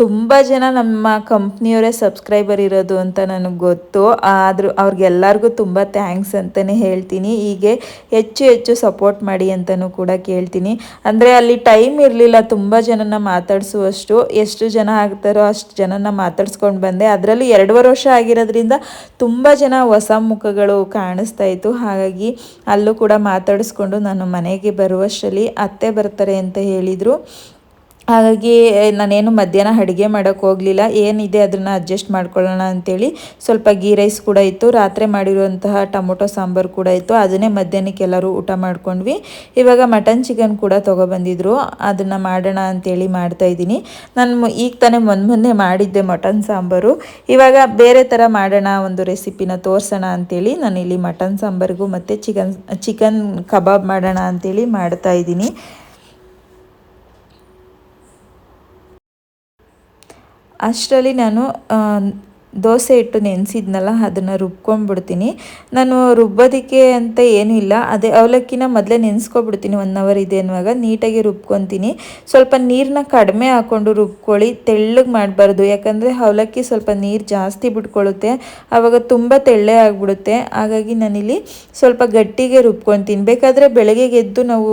ತುಂಬ ಜನ ನಮ್ಮ ಕಂಪ್ನಿಯವರೇ ಸಬ್ಸ್ಕ್ರೈಬರ್ ಇರೋದು ಅಂತ ನನಗೆ ಗೊತ್ತು. ಆದರೂ ಅವ್ರಿಗೆಲ್ಲರಿಗೂ ತುಂಬ ಥ್ಯಾಂಕ್ಸ್ ಅಂತಲೇ ಹೇಳ್ತೀನಿ. ಹೀಗೆ ಹೆಚ್ಚು ಹೆಚ್ಚು ಸಪೋರ್ಟ್ ಮಾಡಿ ಅಂತಲೂ ಕೂಡ ಕೇಳ್ತೀನಿ. ಅಂದರೆ ಅಲ್ಲಿ ಟೈಮ್ ಇರಲಿಲ್ಲ, ತುಂಬ ಜನನ ಮಾತಾಡಿಸುವಷ್ಟು. ಎಷ್ಟು ಜನ ಆಗ್ತಾರೋ ಅಷ್ಟು ಜನನ ಮಾತಾಡ್ಸ್ಕೊಂಡು ಬಂದೆ. ಅದರಲ್ಲಿ ಎರಡೂವರೆ ವರ್ಷ ಆಗಿರೋದ್ರಿಂದ ತುಂಬ ಜನ ಹೊಸ ಮುಖಗಳು ಕಾಣಿಸ್ತಾ ಇತ್ತು. ಹಾಗಾಗಿ ಅಲ್ಲೂ ಕೂಡ ಮಾತಾಡಿಸ್ಕೊಂಡು ನಾನು ಮನೆಗೆ ಬರುವಷ್ಟರಲ್ಲಿ ಅತ್ತೆ ಬರ್ತಾರೆ ಅಂತ ಹೇಳಿದರು. ಹಾಗಾಗಿ ನಾನೇನು ಮಧ್ಯಾಹ್ನ ಅಡುಗೆ ಮಾಡೋಕ್ಕೆ ಹೋಗಲಿಲ್ಲ. ಏನಿದೆ ಅದನ್ನು ಅಡ್ಜಸ್ಟ್ ಮಾಡ್ಕೊಳ್ಳೋಣ ಅಂಥೇಳಿ ಸ್ವಲ್ಪ ಗೀ ರೈಸ್ ಕೂಡ ಇತ್ತು. ರಾತ್ರಿ ಮಾಡಿರುವಂತಹ ಟೊಮೊಟೊ ಸಾಂಬಾರು ಕೂಡ ಇತ್ತು. ಅದನ್ನೇ ಮಧ್ಯಾಹ್ನಕ್ಕೆ ಎಲ್ಲರೂ ಊಟ ಮಾಡ್ಕೊಂಡ್ವಿ. ಇವಾಗ ಮಟನ್ ಚಿಕನ್ ಕೂಡ ತೊಗೊಬಂದಿದ್ರು. ಅದನ್ನು ಮಾಡೋಣ ಅಂಥೇಳಿ ಮಾಡ್ತಾಯಿದ್ದೀನಿ ನಾನು ಈಗ ತಾನೇ ಮೊನ್ನೆ ಮೊನ್ನೆ ಮಾಡಿದ್ದೆ ಮಟನ್ ಸಾಂಬಾರು. ಇವಾಗ ಬೇರೆ ಥರ ಮಾಡೋಣ, ಒಂದು ರೆಸಿಪಿನ ತೋರಿಸೋಣ ಅಂಥೇಳಿ ನಾನಿಲ್ಲಿ ಮಟನ್ ಸಾಂಬಾರಿಗೂ ಮತ್ತು ಚಿಕನ್ ಚಿಕನ್ ಕಬಾಬ್ ಮಾಡೋಣ ಅಂಥೇಳಿ ಮಾಡ್ತಾಯಿದ್ದೀನಿ ಅಷ್ಟರಲ್ಲಿ ನಾನು ದೋಸೆ ಇಟ್ಟು ನೆನೆಸಿದ್ನಲ್ಲ, ಅದನ್ನು ರುಬ್ಕೊಂಡ್ಬಿಡ್ತೀನಿ. ನಾನು ರುಬ್ಬೋದಕ್ಕೆ ಅಂತ ಏನೂ ಇಲ್ಲ, ಅದೇ ಅವಲಕ್ಕಿನ ಮೊದಲೇ ನೆನೆಸ್ಕೊಬಿಡ್ತೀನಿ ಒನ್ ಅವರ್ ಇದೆ ಅನ್ನುವಾಗ, ನೀಟಾಗಿ ರುಬ್ಕೊತೀನಿ. ಸ್ವಲ್ಪ ನೀರನ್ನ ಕಡಿಮೆ ಹಾಕ್ಕೊಂಡು ರುಬ್ಕೊಳ್ಳಿ, ತೆಳ್ಳಗೆ ಮಾಡಬಾರ್ದು. ಯಾಕಂದರೆ ಅವಲಕ್ಕಿ ಸ್ವಲ್ಪ ನೀರು ಜಾಸ್ತಿ ಬಿಟ್ಕೊಳ್ಳುತ್ತೆ ಆವಾಗ ತುಂಬ ತೆಳ್ಳೆ ಆಗಿಬಿಡುತ್ತೆ. ಹಾಗಾಗಿ ನಾನಿಲ್ಲಿ ಸ್ವಲ್ಪ ಗಟ್ಟಿಗೆ ರುಬ್ಕೊತೀನಿ. ಬೇಕಾದರೆ ಬೆಳಗ್ಗೆ ಎದ್ದು ನಾವು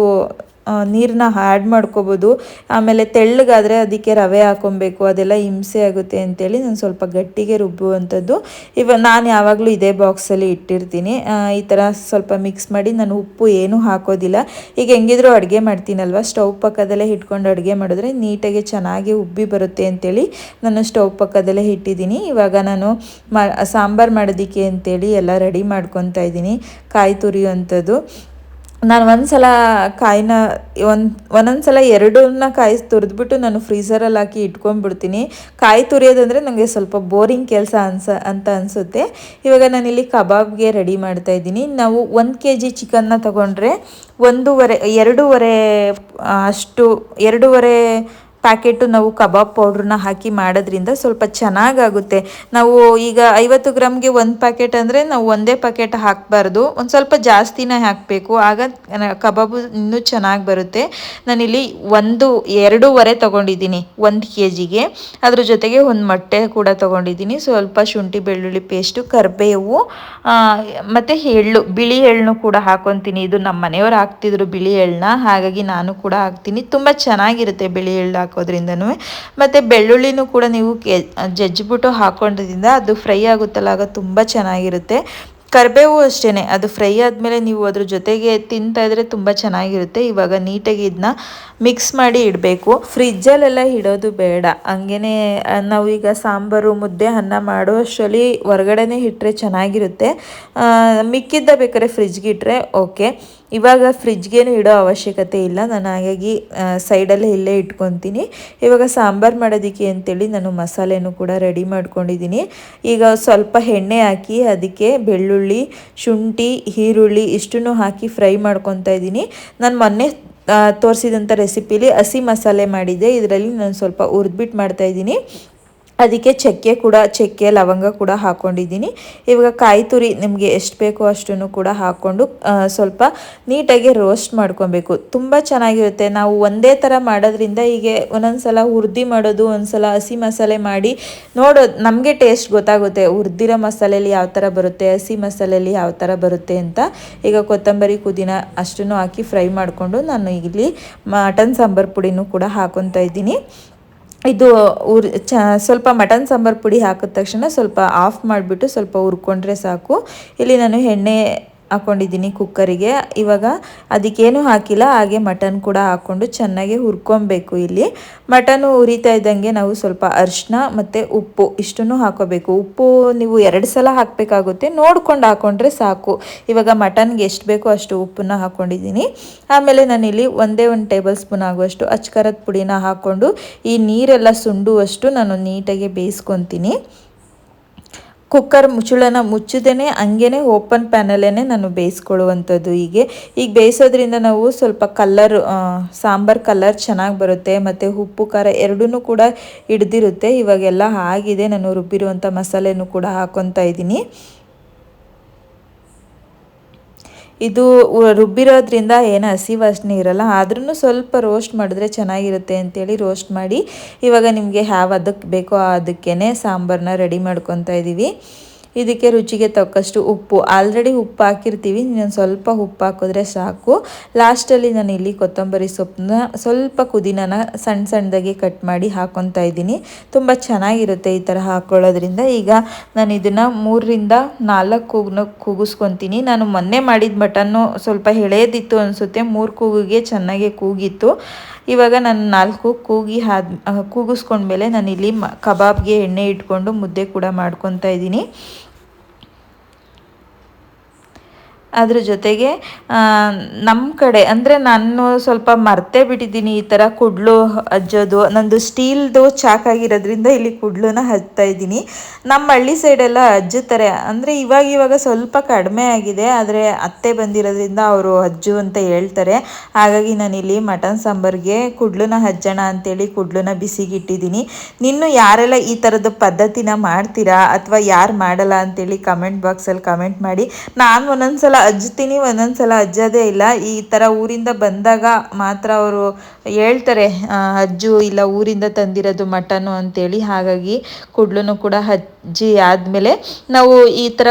ನೀರನ್ನ ಆ್ಯಡ್ ಮಾಡ್ಕೋಬೋದು. ಆಮೇಲೆ ತೆಳ್ಳಗಾದರೆ ಅದಕ್ಕೆ ರವೆ ಹಾಕೊಬೇಕು, ಅದೆಲ್ಲ ಹಿಂಸೆ ಆಗುತ್ತೆ ಅಂತೇಳಿ ನಾನು ಸ್ವಲ್ಪ ಗಟ್ಟಿಗೆ ರುಬ್ಬುವಂಥದ್ದು. ಇವ, ನಾನು ಯಾವಾಗಲೂ ಇದೇ ಬಾಕ್ಸಲ್ಲಿ ಇಟ್ಟಿರ್ತೀನಿ. ಈ ಥರ ಸ್ವಲ್ಪ ಮಿಕ್ಸ್ ಮಾಡಿ ನಾನು ಉಪ್ಪು ಏನೂ ಹಾಕೋದಿಲ್ಲ. ಈಗ ಹೆಂಗಿದ್ರು ಅಡುಗೆ ಮಾಡ್ತೀನಲ್ವ? ಸ್ಟವ್ ಪಕ್ಕದಲ್ಲೇ ಇಟ್ಕೊಂಡು ಅಡುಗೆ ಮಾಡಿದ್ರೆ ನೀಟಾಗಿ ಚೆನ್ನಾಗಿ ಉಬ್ಬಿ ಬರುತ್ತೆ ಅಂತೇಳಿ ನಾನು ಸ್ಟವ್ ಪಕ್ಕದಲ್ಲೇ ಇಟ್ಟಿದ್ದೀನಿ. ಇವಾಗ ನಾನು ಮ, ಸಾಂಬಾರು ಮಾಡೋದಕ್ಕೆ ಅಂತೇಳಿ ಎಲ್ಲ ರೆಡಿ ಮಾಡ್ಕೊತಾ ಇದ್ದೀನಿ, ಕಾಯಿ ತುರಿಯುವಂಥದ್ದು. ನಾನು ಒಂದು ಸಲ ಕಾಯಿನ, ಒಂದು ಒಂದೊಂದು ಸಲ ಎರಡನ್ನ ಕಾಯಿ ತುರಿದ್ಬಿಟ್ಟು ನಾನು ಫ್ರೀಸರಲ್ಲಿ ಹಾಕಿ ಇಟ್ಕೊಂಡ್ಬಿಡ್ತೀನಿ. ಕಾಯಿ ತುರಿಯೋದಂದರೆ ನನಗೆ ಸ್ವಲ್ಪ ಬೋರಿಂಗ್ ಕೆಲಸ ಅನ್ಸ, ಅಂತ ಅನಿಸುತ್ತೆ. ಇವಾಗ ನಾನಿಲ್ಲಿ ಕಬಾಬ್ಗೆ ರೆಡಿ ಮಾಡ್ತಾ ಇದ್ದೀನಿ. ನಾವು ಒಂದು ಕೆ ಜಿ ಚಿಕನ್ನ ತಗೊಂಡ್ರೆ ಒಂದೂವರೆ, ಎರಡೂವರೆ, ಅಷ್ಟು, ಎರಡೂವರೆ ಪ್ಯಾಕೆಟು ನಾವು ಕಬಾಬ್ ಪೌಡ್ರನ್ನ ಹಾಕಿ ಮಾಡೋದ್ರಿಂದ ಸ್ವಲ್ಪ ಚೆನ್ನಾಗಾಗುತ್ತೆ. ನಾವು ಈಗ ಐವತ್ತು ಗ್ರಾಮ್ಗೆ ಒಂದು ಪ್ಯಾಕೆಟ್ ಅಂದರೆ ನಾವು ಒಂದೇ ಪ್ಯಾಕೆಟ್ ಹಾಕಬಾರ್ದು. ಒಂದು ಸ್ವಲ್ಪ ಜಾಸ್ತಿನೇ ಹಾಕಬೇಕು. ಆಗ ಕಬಾಬು ಇನ್ನೂ ಚೆನ್ನಾಗಿ ಬರುತ್ತೆ. ನಾನಿಲ್ಲಿ ಒಂದು, ಎರಡೂವರೆ ತೊಗೊಂಡಿದ್ದೀನಿ ಒಂದು ಕೆ ಜಿಗೆ ಅದ್ರ ಜೊತೆಗೆ ಒಂದು ಮೊಟ್ಟೆ ಕೂಡ ತೊಗೊಂಡಿದ್ದೀನಿ. ಸ್ವಲ್ಪ ಶುಂಠಿ, ಬೆಳ್ಳುಳ್ಳಿ ಪೇಸ್ಟು, ಕರಿಬೇವು ಮತ್ತು ಎಳ್ಳು, ಬಿಳಿ ಎಳ್ಳು ಕೂಡ ಹಾಕೊತೀನಿ. ಇದು ನಮ್ಮ ಮನೆಯವ್ರು ಹಾಕ್ತಿದ್ರು ಬಿಳಿ ಎಳ್ಳನ್ನ ಹಾಗಾಗಿ ನಾನು ಕೂಡ ಹಾಕ್ತೀನಿ. ತುಂಬ ಚೆನ್ನಾಗಿರುತ್ತೆ ಬಿಳಿ ಎಳ್ಳು ಹಾಕೋದ್ರಿಂದನೂ. ಮತ್ತು ಬೆಳ್ಳುಳ್ಳಿನೂ ಕೂಡ ನೀವು ಜಜ್ಜಿಬಿಟ್ಟು ಹಾಕೊಂಡ್ರಿಂದ ಅದು ಫ್ರೈ ಆಗುತ್ತಲ್ಲ, ಆಗ ತುಂಬ ಚೆನ್ನಾಗಿರುತ್ತೆ. ಕರಿಬೇವು ಅಷ್ಟೇ ಅದು ಫ್ರೈ ಆದಮೇಲೆ ನೀವು ಅದ್ರ ಜೊತೆಗೆ ತಿಂತಾ ಇದ್ರೆ ತುಂಬ ಚೆನ್ನಾಗಿರುತ್ತೆ. ಇವಾಗ ನೀಟಾಗಿ ಇದನ್ನ ಮಿಕ್ಸ್ ಮಾಡಿ ಇಡಬೇಕು. ಫ್ರಿಜ್ಜಲ್ಲೆಲ್ಲ ಇಡೋದು ಬೇಡ. ಹಂಗೇ ಈಗ ಸಾಂಬಾರು, ಮುದ್ದೆ, ಅನ್ನ ಮಾಡೋ ಅಷ್ಟರಲ್ಲಿ ಹೊರಗಡೆನೇ ಇಟ್ಟರೆ ಚೆನ್ನಾಗಿರುತ್ತೆ. ಮಿಕ್ಕಿದ್ದ ಬೇಕಾದ್ರೆ ಫ್ರಿಜ್ಗೆ ಇಟ್ಟರೆ ಓಕೆ. ಇವಾಗ ಫ್ರಿಜ್ಗೇನು ಇಡೋ ಅವಶ್ಯಕತೆ ಇಲ್ಲ. ನಾನು ಹಾಗಾಗಿ ಸೈಡಲ್ಲೇ ಇಲ್ಲೇ ಇಟ್ಕೊತೀನಿ. ಇವಾಗ ಸಾಂಬಾರು ಮಾಡೋದಕ್ಕೆ ಅಂತೇಳಿ ನಾನು ಮಸಾಲೆನೂ ಕೂಡ ರೆಡಿ ಮಾಡ್ಕೊಂಡಿದ್ದೀನಿ. ಈಗ ಸ್ವಲ್ಪ ಎಣ್ಣೆ ಹಾಕಿ ಅದಕ್ಕೆ ಬೆಳ್ಳುಳ್ಳಿ, ಶುಂಠಿ, ಈರುಳ್ಳಿ ಇಷ್ಟನ್ನು ಹಾಕಿ ಫ್ರೈ ಮಾಡ್ಕೊತಾ ಇದ್ದೀನಿ. ನಾನು ಮೊನ್ನೆ ತೋರಿಸಿದಂಥ ರೆಸಿಪಿಲಿ ಹಸಿ ಮಸಾಲೆ ಮಾಡಿದ್ದೆ. ಇದರಲ್ಲಿ ನಾನು ಸ್ವಲ್ಪ ಹುರಿದ್ಬಿಟ್ಟು ಮಾಡ್ತಾಯಿದ್ದೀನಿ ಅದಕ್ಕೆ ಚಕ್ಕೆ ಕೂಡ, ಚಕ್ಕೆ ಲವಂಗ ಕೂಡ ಹಾಕ್ಕೊಂಡಿದ್ದೀನಿ ಇವಾಗ ಕಾಯಿ ತುರಿ ನಿಮಗೆ ಎಷ್ಟು ಬೇಕೋ ಅಷ್ಟನ್ನು ಕೂಡ ಹಾಕ್ಕೊಂಡು ಸ್ವಲ್ಪ ನೀಟಾಗಿ ರೋಸ್ಟ್ ಮಾಡ್ಕೊಬೇಕು. ತುಂಬ ಚೆನ್ನಾಗಿರುತ್ತೆ. ನಾವು ಒಂದೇ ಥರ ಮಾಡೋದ್ರಿಂದ ಹೀಗೆ ಒಂದೊಂದು ಸಲ ಹುರ್ದಿ ಮಾಡೋದು ಒಂದು ಸಲ ಹಸಿ ಮಸಾಲೆ ಮಾಡಿ ನೋಡೋದು ನಮಗೆ ಟೇಸ್ಟ್ ಗೊತ್ತಾಗುತ್ತೆ ಹುರ್ದಿರೋ ಮಸಾಲೆಯಲ್ಲಿ ಯಾವ ಥರ ಬರುತ್ತೆ, ಹಸಿ ಮಸಾಲೆಯಲ್ಲಿ ಯಾವ ಥರ ಬರುತ್ತೆ ಅಂತ. ಈಗ ಕೊತ್ತಂಬರಿ ಪುದೀನ ಅಷ್ಟನ್ನು ಹಾಕಿ ಫ್ರೈ ಮಾಡಿಕೊಂಡು ನಾನು ಇಲ್ಲಿ ಮಟನ್ ಸಾಂಬಾರು ಪುಡಿನೂ ಕೂಡ ಹಾಕೊತಾ ಇದ್ದೀನಿ. ಇದು ಉರ್ ಚ ಸ್ವಲ್ಪ ಮಟನ್ ಸಾಂಬಾರು ಪುಡಿ ಹಾಕಿದ ತಕ್ಷಣ ಸ್ವಲ್ಪ ಆಫ್ ಮಾಡಿಬಿಟ್ಟು ಸ್ವಲ್ಪ ಹುರ್ಕೊಂಡ್ರೆ ಸಾಕು. ಇಲ್ಲಿ ನಾನು ಎಣ್ಣೆ ಹಾಕ್ಕೊಂಡಿದ್ದೀನಿ ಕುಕ್ಕರಿಗೆ. ಇವಾಗ ಅದಕ್ಕೇನು ಹಾಕಿಲ್ಲ, ಹಾಗೆ ಮಟನ್ ಕೂಡ ಹಾಕ್ಕೊಂಡು ಚೆನ್ನಾಗಿ ಹುರ್ಕೊಬೇಕು ಇಲ್ಲಿ. ಮಟನು ಉರಿತಾ ಇದ್ದಂಗೆ ನಾವು ಸ್ವಲ್ಪ ಅರಿಶಿನ ಮತ್ತು ಉಪ್ಪು ಇಷ್ಟನ್ನು ಹಾಕೋಬೇಕು. ಉಪ್ಪು ನೀವು ಎರಡು ಸಲ ಹಾಕಬೇಕಾಗುತ್ತೆ. ನೋಡ್ಕೊಂಡು ಹಾಕ್ಕೊಂಡ್ರೆ ಸಾಕು. ಇವಾಗ ಮಟನ್ಗೆ ಎಷ್ಟು ಬೇಕೋ ಅಷ್ಟು ಉಪ್ಪನ್ನ ಹಾಕ್ಕೊಂಡಿದ್ದೀನಿ ಆಮೇಲೆ ನಾನಿಲ್ಲಿ ಒಂದೇ ಒಂದು ಟೇಬಲ್ ಸ್ಪೂನ್ ಆಗುವಷ್ಟು ಅಚ್ಕರದ ಪುಡಿನ ಹಾಕ್ಕೊಂಡು ಈ ನೀರೆಲ್ಲ ಸುಂಡುವಷ್ಟು ನಾನು ನೀಟಾಗಿ ಬೇಯಿಸ್ಕೊತೀನಿ. ಕುಕ್ಕರ್ ಮುಚ್ಚಳನ ಮುಚ್ಚದೇ ಹಂಗೇ ಓಪನ್ ಪ್ಯಾನಲ್ಲೇ ನಾನು ಬೇಯಿಸ್ಕೊಳ್ಳುವಂಥದ್ದು ಹೀಗೆ. ಈಗ ಬೇಯಿಸೋದ್ರಿಂದ ನಾವು ಸ್ವಲ್ಪ ಕಲ್ಲರ್ ಸಾಂಬಾರು ಕಲರ್ ಚೆನ್ನಾಗಿ ಬರುತ್ತೆ, ಮತ್ತು ಉಪ್ಪು, ಖಾರ ಎರಡೂ ಕೂಡ ಹಿಡ್ದಿರುತ್ತೆ. ಇವಾಗೆಲ್ಲ ಆಗಿದೆ, ನಾನು ರುಬ್ಬಿರುವಂಥ ಮಸಾಲೆನೂ ಕೂಡ ಹಾಕೊತಾ ಇದ್ದೀನಿ. ಇದು ರುಬ್ಬಿರೋದ್ರಿಂದ ಏನು ಹಸಿ ವಾಸನೆ ಇರಲ್ಲ ಆದ್ರೂ ಸ್ವಲ್ಪ ರೋಸ್ಟ್ ಮಾಡಿದ್ರೆ ಚೆನ್ನಾಗಿರುತ್ತೆ ಅಂತೇಳಿ ರೋಸ್ಟ್ ಮಾಡಿ ಇವಾಗ ನಿಮಗೆ ಹ್ಯಾವ್ ಅದಕ್ಕೆ ಬೇಕೋ ಅದಕ್ಕೇ ಸಾಂಬಾರನ್ನ ರೆಡಿ ಮಾಡ್ಕೊತಾ ಇದ್ದೀವಿ ಇದಕ್ಕೆ ರುಚಿಗೆ ತಕ್ಕಷ್ಟು ಉಪ್ಪು. ಆಲ್ರೆಡಿ ಉಪ್ಪು ಹಾಕಿರ್ತೀವಿ. ಇನ್ನೊಂದು ಸ್ವಲ್ಪ ಉಪ್ಪು ಹಾಕಿದ್ರೆ ಸಾಕು. ಲಾಸ್ಟಲ್ಲಿ ನಾನು ಇಲ್ಲಿ ಕೊತ್ತಂಬರಿ ಸೊಪ್ಪನ್ನ ಸ್ವಲ್ಪ ಕುದಿನನ ಸಣ್ಣ ಸಣ್ಣದಾಗಿ ಕಟ್ ಮಾಡಿ ಹಾಕೊತಾ ಇದ್ದೀನಿ. ತುಂಬ ಚೆನ್ನಾಗಿರುತ್ತೆ ಈ ಥರ ಹಾಕ್ಕೊಳ್ಳೋದ್ರಿಂದ ಈಗ ನಾನು ಇದನ್ನು ಮೂರರಿಂದ ನಾಲ್ಕು ಕೂಗ್ನ ಕೂಗಿಸ್ಕೊತೀನಿ. ನಾನು ಮೊನ್ನೆ ಮಾಡಿದ ಮಟನ್ನು ಸ್ವಲ್ಪ ಎಳೆಯದಿತ್ತು ಅನಿಸುತ್ತೆ. ಮೂರು ಕೂಗಿಗೆ ಚೆನ್ನಾಗಿ ಕೂಗಿತ್ತು. ಇವಾಗ ನಾನು ನಾಲ್ಕು ಕೂಗಿ ಹಾದ್ ಕೂಗಿಸ್ಕೊಂಡ್ಮೇಲೆ ನಾನು ಇಲ್ಲಿ ಕಬಾಬ್ಗೆ ಎಣ್ಣೆ ಇಟ್ಕೊಂಡು ಮುದ್ದೆ ಕೂಡ ಮಾಡ್ಕೊತಾ ಇದ್ದೀನಿ. ಅದ್ರ ಜೊತೆಗೆ ನಮ್ಮ ಕಡೆ, ಅಂದರೆ ನಾನು ಸ್ವಲ್ಪ ಮರ್ತೇ ಬಿಟ್ಟಿದ್ದೀನಿ ಈ ಥರ ಕುಡ್ಲು ಹಜ್ಜೋದು ನಂದು ಸ್ಟೀಲ್ದು ಚಾಕಾಗಿರೋದ್ರಿಂದ ಇಲ್ಲಿ ಕುಡ್ಲನ್ನ ಹಚ್ತಾ ಇದ್ದೀನಿ. ನಮ್ಮ ಹಳ್ಳಿ ಸೈಡೆಲ್ಲ ಹಜ್ಜುತ್ತಾರೆ ಅಂದರೆ ಇವಾಗ ಇವಾಗ ಸ್ವಲ್ಪ ಕಡಿಮೆ ಆಗಿದೆ, ಆದರೆ ಅತ್ತೆ ಬಂದಿರೋದ್ರಿಂದ ಅವರು ಹಜ್ಜು ಅಂತ ಹೇಳ್ತಾರೆ. ಹಾಗಾಗಿ ನಾನಿಲ್ಲಿ ಮಟನ್ ಸಾಂಬಾರಿಗೆ ಕುಡ್ಲನ್ನ ಹಜ್ಜೋಣ ಅಂತೇಳಿ ಕುಡ್ಲನ್ನ ಬಿಸಿಗಿಟ್ಟಿದ್ದೀನಿ. ನಿನ್ನೂ ಯಾರೆಲ್ಲ ಈ ಥರದ ಪದ್ಧತಿನ ಮಾಡ್ತೀರಾ ಅಥವಾ ಯಾರು ಮಾಡಲ್ಲ ಅಂತೇಳಿ ಕಮೆಂಟ್ ಬಾಕ್ಸಲ್ಲಿ ಕಮೆಂಟ್ ಮಾಡಿ. ನಾನು ಒಂದೊಂದ್ಸಲ ಅಜ್ಜತೀನಿ ಒಂದೊಂದ್ಸಲ ಅಜ್ಜೋದೇ ಇಲ್ಲ. ಈ ಥರ ಊರಿಂದ ಬಂದಾಗ ಮಾತ್ರ ಅವರು ಹೇಳ್ತಾರೆ ಅಜ್ಜು ಇಲ್ಲ, ಊರಿಂದ ತಂದಿರೋದು ಮಟನು ಅಂತೇಳಿ. ಹಾಗಾಗಿ ಕುಡ್ಲೂ ಕೂಡ ಅಜ್ಜಿ ಆದಮೇಲೆ ನಾವು ಈ ಥರ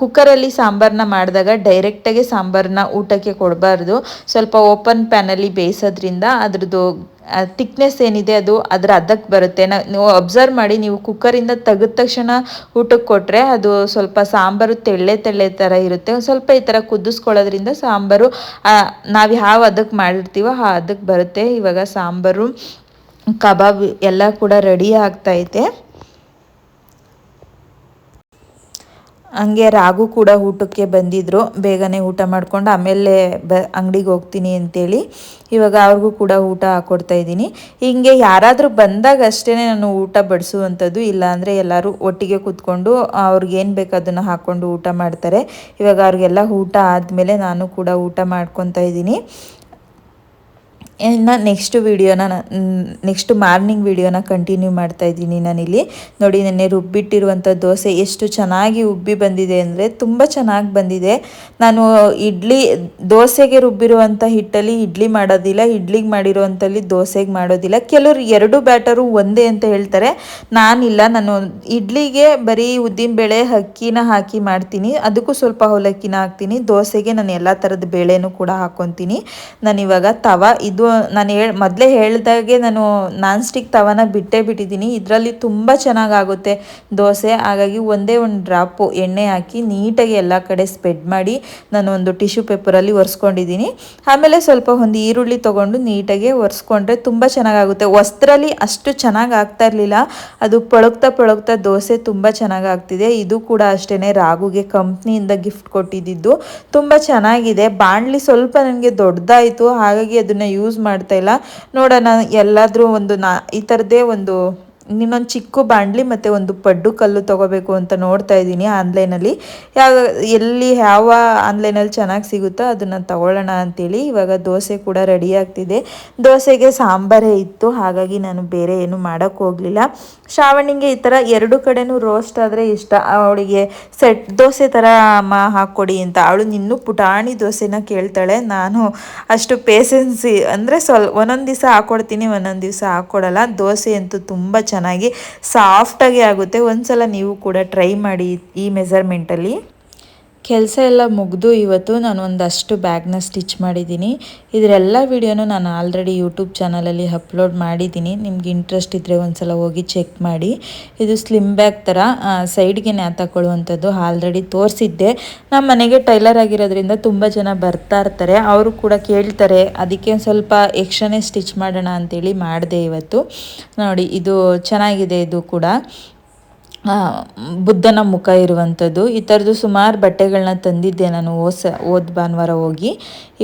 ಕುಕ್ಕರಲ್ಲಿ ಸಾಂಬಾರನ್ನ ಮಾಡಿದಾಗ ಡೈರೆಕ್ಟಾಗಿ ಸಾಂಬಾರನ್ನ ಊಟಕ್ಕೆ ಕೊಡಬಾರ್ದು. ಸ್ವಲ್ಪ ಓಪನ್ ಪ್ಯಾನಲ್ಲಿ ಬೇಯಿಸೋದ್ರಿಂದ ಅದ್ರದ್ದು ತಿಕ್ನೆಸ್ ಏನಿದೆ ಅದು ಅದರ ಅದಕ್ಕೆ ಬರುತ್ತೆ. ನೀವು ಅಬ್ಸರ್ವ್ ಮಾಡಿ, ನೀವು ಕುಕ್ಕರಿಂದ ತೆಗೆದ ತಕ್ಷಣ ಊಟಕ್ಕೆ ಕೊಟ್ಟರೆ ಅದು ಸ್ವಲ್ಪ ಸಾಂಬಾರು ತೆಳ್ಳೆ ತೆಳ್ಳೆ ಥರ ಇರುತ್ತೆ. ಸ್ವಲ್ಪ ಈ ಥರ ಕುದಿಸ್ಕೊಳ್ಳೋದ್ರಿಂದ ಸಾಂಬಾರು ನಾವು ಯಾವ ಅದಕ್ಕೆ ಮಾಡಿರ್ತೀವೋ ಆ ಅದಕ್ಕೆ ಬರುತ್ತೆ. ಇವಾಗ ಸಾಂಬಾರು, ಕಬಾಬ್ ಎಲ್ಲ ಕೂಡ ರೆಡಿ ಆಗ್ತೈತೆ ಹಂಗೆ ರಾಗು ಕೂಡ ಊಟಕ್ಕೆ ಬಂದಿದ್ರು. ಬೇಗನೆ ಊಟ ಮಾಡ್ಕೊಂಡು ಆಮೇಲೆ ಬ, ಅಂಗಡಿಗೆ ಹೋಗ್ತೀನಿ ಅಂತೇಳಿ. ಇವಾಗ ಅವ್ರಿಗೂ ಕೂಡ ಊಟ ಹಾಕ್ಕೊಡ್ತಾ ಇದ್ದೀನಿ. ಹಿಂಗೆ ಯಾರಾದರೂ ಬಂದಾಗ ಅಷ್ಟೇ ನಾನು ಊಟ ಬಡಿಸುವಂಥದ್ದು. ಇಲ್ಲಾಂದರೆ ಎಲ್ಲರೂ ಒಟ್ಟಿಗೆ ಕೂತ್ಕೊಂಡು ಅವ್ರಿಗೇನು ಬೇಕು ಅದನ್ನು ಹಾಕ್ಕೊಂಡು ಊಟ ಮಾಡ್ತಾರೆ. ಇವಾಗ ಅವ್ರಿಗೆಲ್ಲ ಊಟ ಆದಮೇಲೆ ನಾನು ಕೂಡ ಊಟ ಮಾಡ್ಕೊತಾ ಇದ್ದೀನಿ. ಇನ್ನು ನೆಕ್ಸ್ಟ್ ವೀಡಿಯೋನ ನೆಕ್ಸ್ಟ್ ಮಾರ್ನಿಂಗ್ ವೀಡಿಯೋನ ಕಂಟಿನ್ಯೂ ಮಾಡ್ತಾ ಇದ್ದೀನಿ ನಾನಿಲ್ಲಿ. ನೋಡಿ, ನೆನ್ನೆ ರುಬ್ಬಿಟ್ಟಿರುವಂಥ ದೋಸೆ ಎಷ್ಟು ಚೆನ್ನಾಗಿ ಉಬ್ಬಿ ಬಂದಿದೆ ಅಂದರೆ ತುಂಬ ಚೆನ್ನಾಗಿ ಬಂದಿದೆ. ನಾನು ಇಡ್ಲಿ, ದೋಸೆಗೆ ರುಬ್ಬಿರುವಂಥ ಹಿಟ್ಟಲ್ಲಿ ಇಡ್ಲಿ ಮಾಡೋದಿಲ್ಲ, ಇಡ್ಲಿಗೆ ಮಾಡಿರುವಂಥಲ್ಲಿ ದೋಸೆಗೆ ಮಾಡೋದಿಲ್ಲ. ಕೆಲವರು ಎರಡು ಬ್ಯಾಟರು ಒಂದೇ ಅಂತ ಹೇಳ್ತಾರೆ. ನಾನಿಲ್ಲ, ನಾನು ಇಡ್ಲಿಗೆ ಬರೀ ಉದ್ದಿನಬೇಳೆ ಅಕ್ಕಿನ ಹಾಕಿ ಮಾಡ್ತೀನಿ. ಅದಕ್ಕೂ ಸ್ವಲ್ಪ ಅವಲಕ್ಕಿನ ಹಾಕ್ತೀನಿ. ದೋಸೆಗೆ ನಾನು ಎಲ್ಲ ಥರದ ಬೇಳೆನೂ ಕೂಡ ಹಾಕ್ಕೊತೀನಿ ನಾನಿವಾಗ ತವ, ಇದು ನಾನು ಹೇಳ್, ಮೊದಲೇ ಹೇಳಿದಾಗೆ ನಾನು ನಾನ್ ಸ್ಟಿಕ್ ತವನ ಬಿಟ್ಟೇ ಬಿಟ್ಟಿದ್ದೀನಿ. ಇದರಲ್ಲಿ ತುಂಬ ಚೆನ್ನಾಗಾಗುತ್ತೆ ದೋಸೆ. ಹಾಗಾಗಿ ಒಂದೇ ಒಂದು ಡ್ರಾಪು ಎಣ್ಣೆ ಹಾಕಿ ನೀಟಾಗಿ ಎಲ್ಲ ಕಡೆ ಸ್ಪ್ರೆಡ್ ಮಾಡಿ ನಾನು ಒಂದು ಟಿಶ್ಯೂ ಪೇಪರಲ್ಲಿ ಒರೆಸ್ಕೊಂಡಿದ್ದೀನಿ. ಆಮೇಲೆ ಸ್ವಲ್ಪ ಒಂದು ಈರುಳ್ಳಿ ತೊಗೊಂಡು ನೀಟಾಗಿ ಒರೆಸ್ಕೊಂಡ್ರೆ ತುಂಬ ಚೆನ್ನಾಗಾಗುತ್ತೆ. ವಸ್ತ್ರಲ್ಲಿ ಅಷ್ಟು ಚೆನ್ನಾಗಿ ಆಗ್ತಾ ಇರಲಿಲ್ಲ. ಅದು ಪೊಳಗ್ತಾ ಪೊಳಗ್ತಾ ದೋಸೆ ತುಂಬ ಚೆನ್ನಾಗಿ ಆಗ್ತಿದೆ. ಇದು ಕೂಡ ಅಷ್ಟೇ ರಾಗುಗೆ ಕಂಪ್ನಿಯಿಂದ ಗಿಫ್ಟ್ ಕೊಟ್ಟಿದ್ದು. ತುಂಬ ಚೆನ್ನಾಗಿದೆ. ಬಾಣಲಿ ಸ್ವಲ್ಪ ನನಗೆ ದೊಡ್ಡದಾಯಿತು. ಹಾಗಾಗಿ ಅದನ್ನು ಯೂಸ್ ಮಾಡ್ತಾ ಇಲ್ಲ. ನೋಡೋಣ ಎಲ್ಲಾದರೂ ಒಂದು ನಾ ಈ ಥರದ್ದೇ ಒಂದು ಇನ್ನೊಂದು ಚಿಕ್ಕ ಬಾಂಡ್ಲಿ ಮತ್ತು ಒಂದು ಪಡ್ಡು ಕಲ್ಲು ತೊಗೋಬೇಕು ಅಂತ ನೋಡ್ತಾ ಇದ್ದೀನಿ ಆನ್ಲೈನಲ್ಲಿ. ಯಾವ, ಎಲ್ಲಿ ಯಾವ ಆನ್ಲೈನಲ್ಲಿ ಚೆನ್ನಾಗಿ ಸಿಗುತ್ತೋ ಅದನ್ನು ತಗೊಳ್ಳೋಣ ಅಂತೇಳಿ ಇವಾಗ ದೋಸೆ ಕೂಡ ರೆಡಿ ಆಗ್ತಿದೆ. ದೋಸೆಗೆ ಸಾಂಬಾರೇ ಇತ್ತು, ಹಾಗಾಗಿ ನಾನು ಬೇರೆ ಏನು ಮಾಡೋಕ್ಕೆ ಹೋಗಲಿಲ್ಲ. ಶ್ರಾವಣಿಗೆ ಈ ಥರ ಎರಡು ಕಡೆನೂ ರೋಸ್ಟ್ ಆದರೆ ಇಷ್ಟ. ಅವಳಿಗೆ ಸೆಟ್ ದೋಸೆ ಥರ ಅಮ್ಮ ಹಾಕ್ಕೊಡಿ ಅಂತ. ಅವಳು ನಿನ್ನೂ ಪುಟಾಣಿ ದೋಸೆನ ಕೇಳ್ತಾಳೆ. ನಾನು ಅಷ್ಟು ಪೇಸೆನ್ಸಿ ಅಂದರೆ ಸ್ವಲ್ಪ ಒಂದೊಂದು ದಿವಸ ಹಾಕ್ಕೊಡ್ತೀನಿ ಒಂದೊಂದು ದಿವಸ ಹಾಕ್ಕೊಡಲ್ಲ ದೋಸೆ ಅಂತೂ ತುಂಬ ಚೆನ್ನಾಗಿ ಸಾಫ್ಟಾಗಿ ಆಗುತ್ತೆ. ಒಂದ್ಸಲ ನೀವು ಕೂಡ ಟ್ರೈ ಮಾಡಿ ಈ ಮೆಸರ್ಮೆಂಟಲ್ಲಿ ಕೆಲಸ ಎಲ್ಲ ಮುಗಿದು ಇವತ್ತು ನಾನು ಒಂದಷ್ಟು ಬ್ಯಾಗ್ನ ಸ್ಟಿಚ್ ಮಾಡಿದ್ದೀನಿ. ಇದರೆಲ್ಲ ವಿಡಿಯೋನು ನಾನು ಆಲ್ರೆಡಿ ಯೂಟ್ಯೂಬ್ ಚಾನಲಲ್ಲಿ ಅಪ್ಲೋಡ್ ಮಾಡಿದ್ದೀನಿ. ನಿಮ್ಗೆ ಇಂಟ್ರೆಸ್ಟ್ ಇದ್ದರೆ ಒಂದ್ಸಲ ಹೋಗಿ ಚೆಕ್ ಮಾಡಿ. ಇದು ಸ್ಲಿಮ್ ಬ್ಯಾಗ್ ಥರ ಸೈಡ್ಗೆ ನ್ಯಾತಾಕೊಳ್ಳುವಂಥದ್ದು ಆಲ್ರೆಡಿ ತೋರಿಸಿದ್ದೆ. ನಮ್ಮ ಮನೆಗೆ ಟೈಲರ್ ಆಗಿರೋದ್ರಿಂದ ತುಂಬ ಜನ ಬರ್ತಾ ಇರ್ತಾರೆ. ಅವರು ಕೂಡ ಕೇಳ್ತಾರೆ, ಅದಕ್ಕೆ ಸ್ವಲ್ಪ ಎಕ್ಸ್ಟ್ರಾನೇ ಸ್ಟಿಚ್ ಮಾಡೋಣ ಅಂತೇಳಿ ಮಾಡಿದೆ ಇವತ್ತು. ನೋಡಿ, ಇದು ಚೆನ್ನಾಗಿದೆ ಇದು ಕೂಡ. ಬುದ್ಧನ ಮುಖ ಇರುವಂಥದ್ದು. ಈ ಥರದ್ದು ಸುಮಾರು ಬಟ್ಟೆಗಳನ್ನ ತಂದಿದ್ದೆ ನಾನು ಓಸ, ಓದ್ ಭಾನುವಾರ ಹೋಗಿ.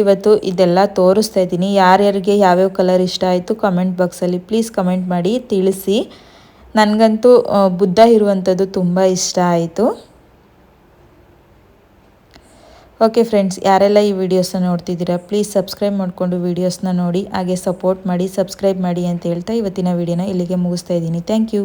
ಇವತ್ತು ಇದೆಲ್ಲ ತೋರಿಸ್ತಾ ಇದ್ದೀನಿ. ಯಾರ್ಯಾರಿಗೆ ಯಾವ್ಯಾವ ಕಲರ್ ಇಷ್ಟ ಆಯಿತು ಕಮೆಂಟ್ ಬಾಕ್ಸಲ್ಲಿ ಪ್ಲೀಸ್ ಕಮೆಂಟ್ ಮಾಡಿ, ತಿಳಿಸಿ. ನನಗಂತೂ ಬುದ್ಧ ಇರುವಂಥದ್ದು ತುಂಬ ಇಷ್ಟ ಆಯಿತು. ಓಕೆ ಫ್ರೆಂಡ್ಸ್, ಯಾರೆಲ್ಲ ಈ ವಿಡಿಯೋಸ್ನ ನೋಡ್ತಿದ್ದೀರಾ, ಪ್ಲೀಸ್ ಸಬ್ಸ್ಕ್ರೈಬ್ ಮಾಡಿಕೊಂಡು ವೀಡಿಯೋಸ್ನ ನೋಡಿ, ಹಾಗೆ ಸಪೋರ್ಟ್ ಮಾಡಿ, ಸಬ್ಸ್ಕ್ರೈಬ್ ಮಾಡಿ ಅಂತ ಹೇಳ್ತಾ ಇವತ್ತಿನ ವಿಡಿಯೋನ ಇಲ್ಲಿಗೆ ಮುಗಿಸ್ತಾ ಇದ್ದೀನಿ. Thank you.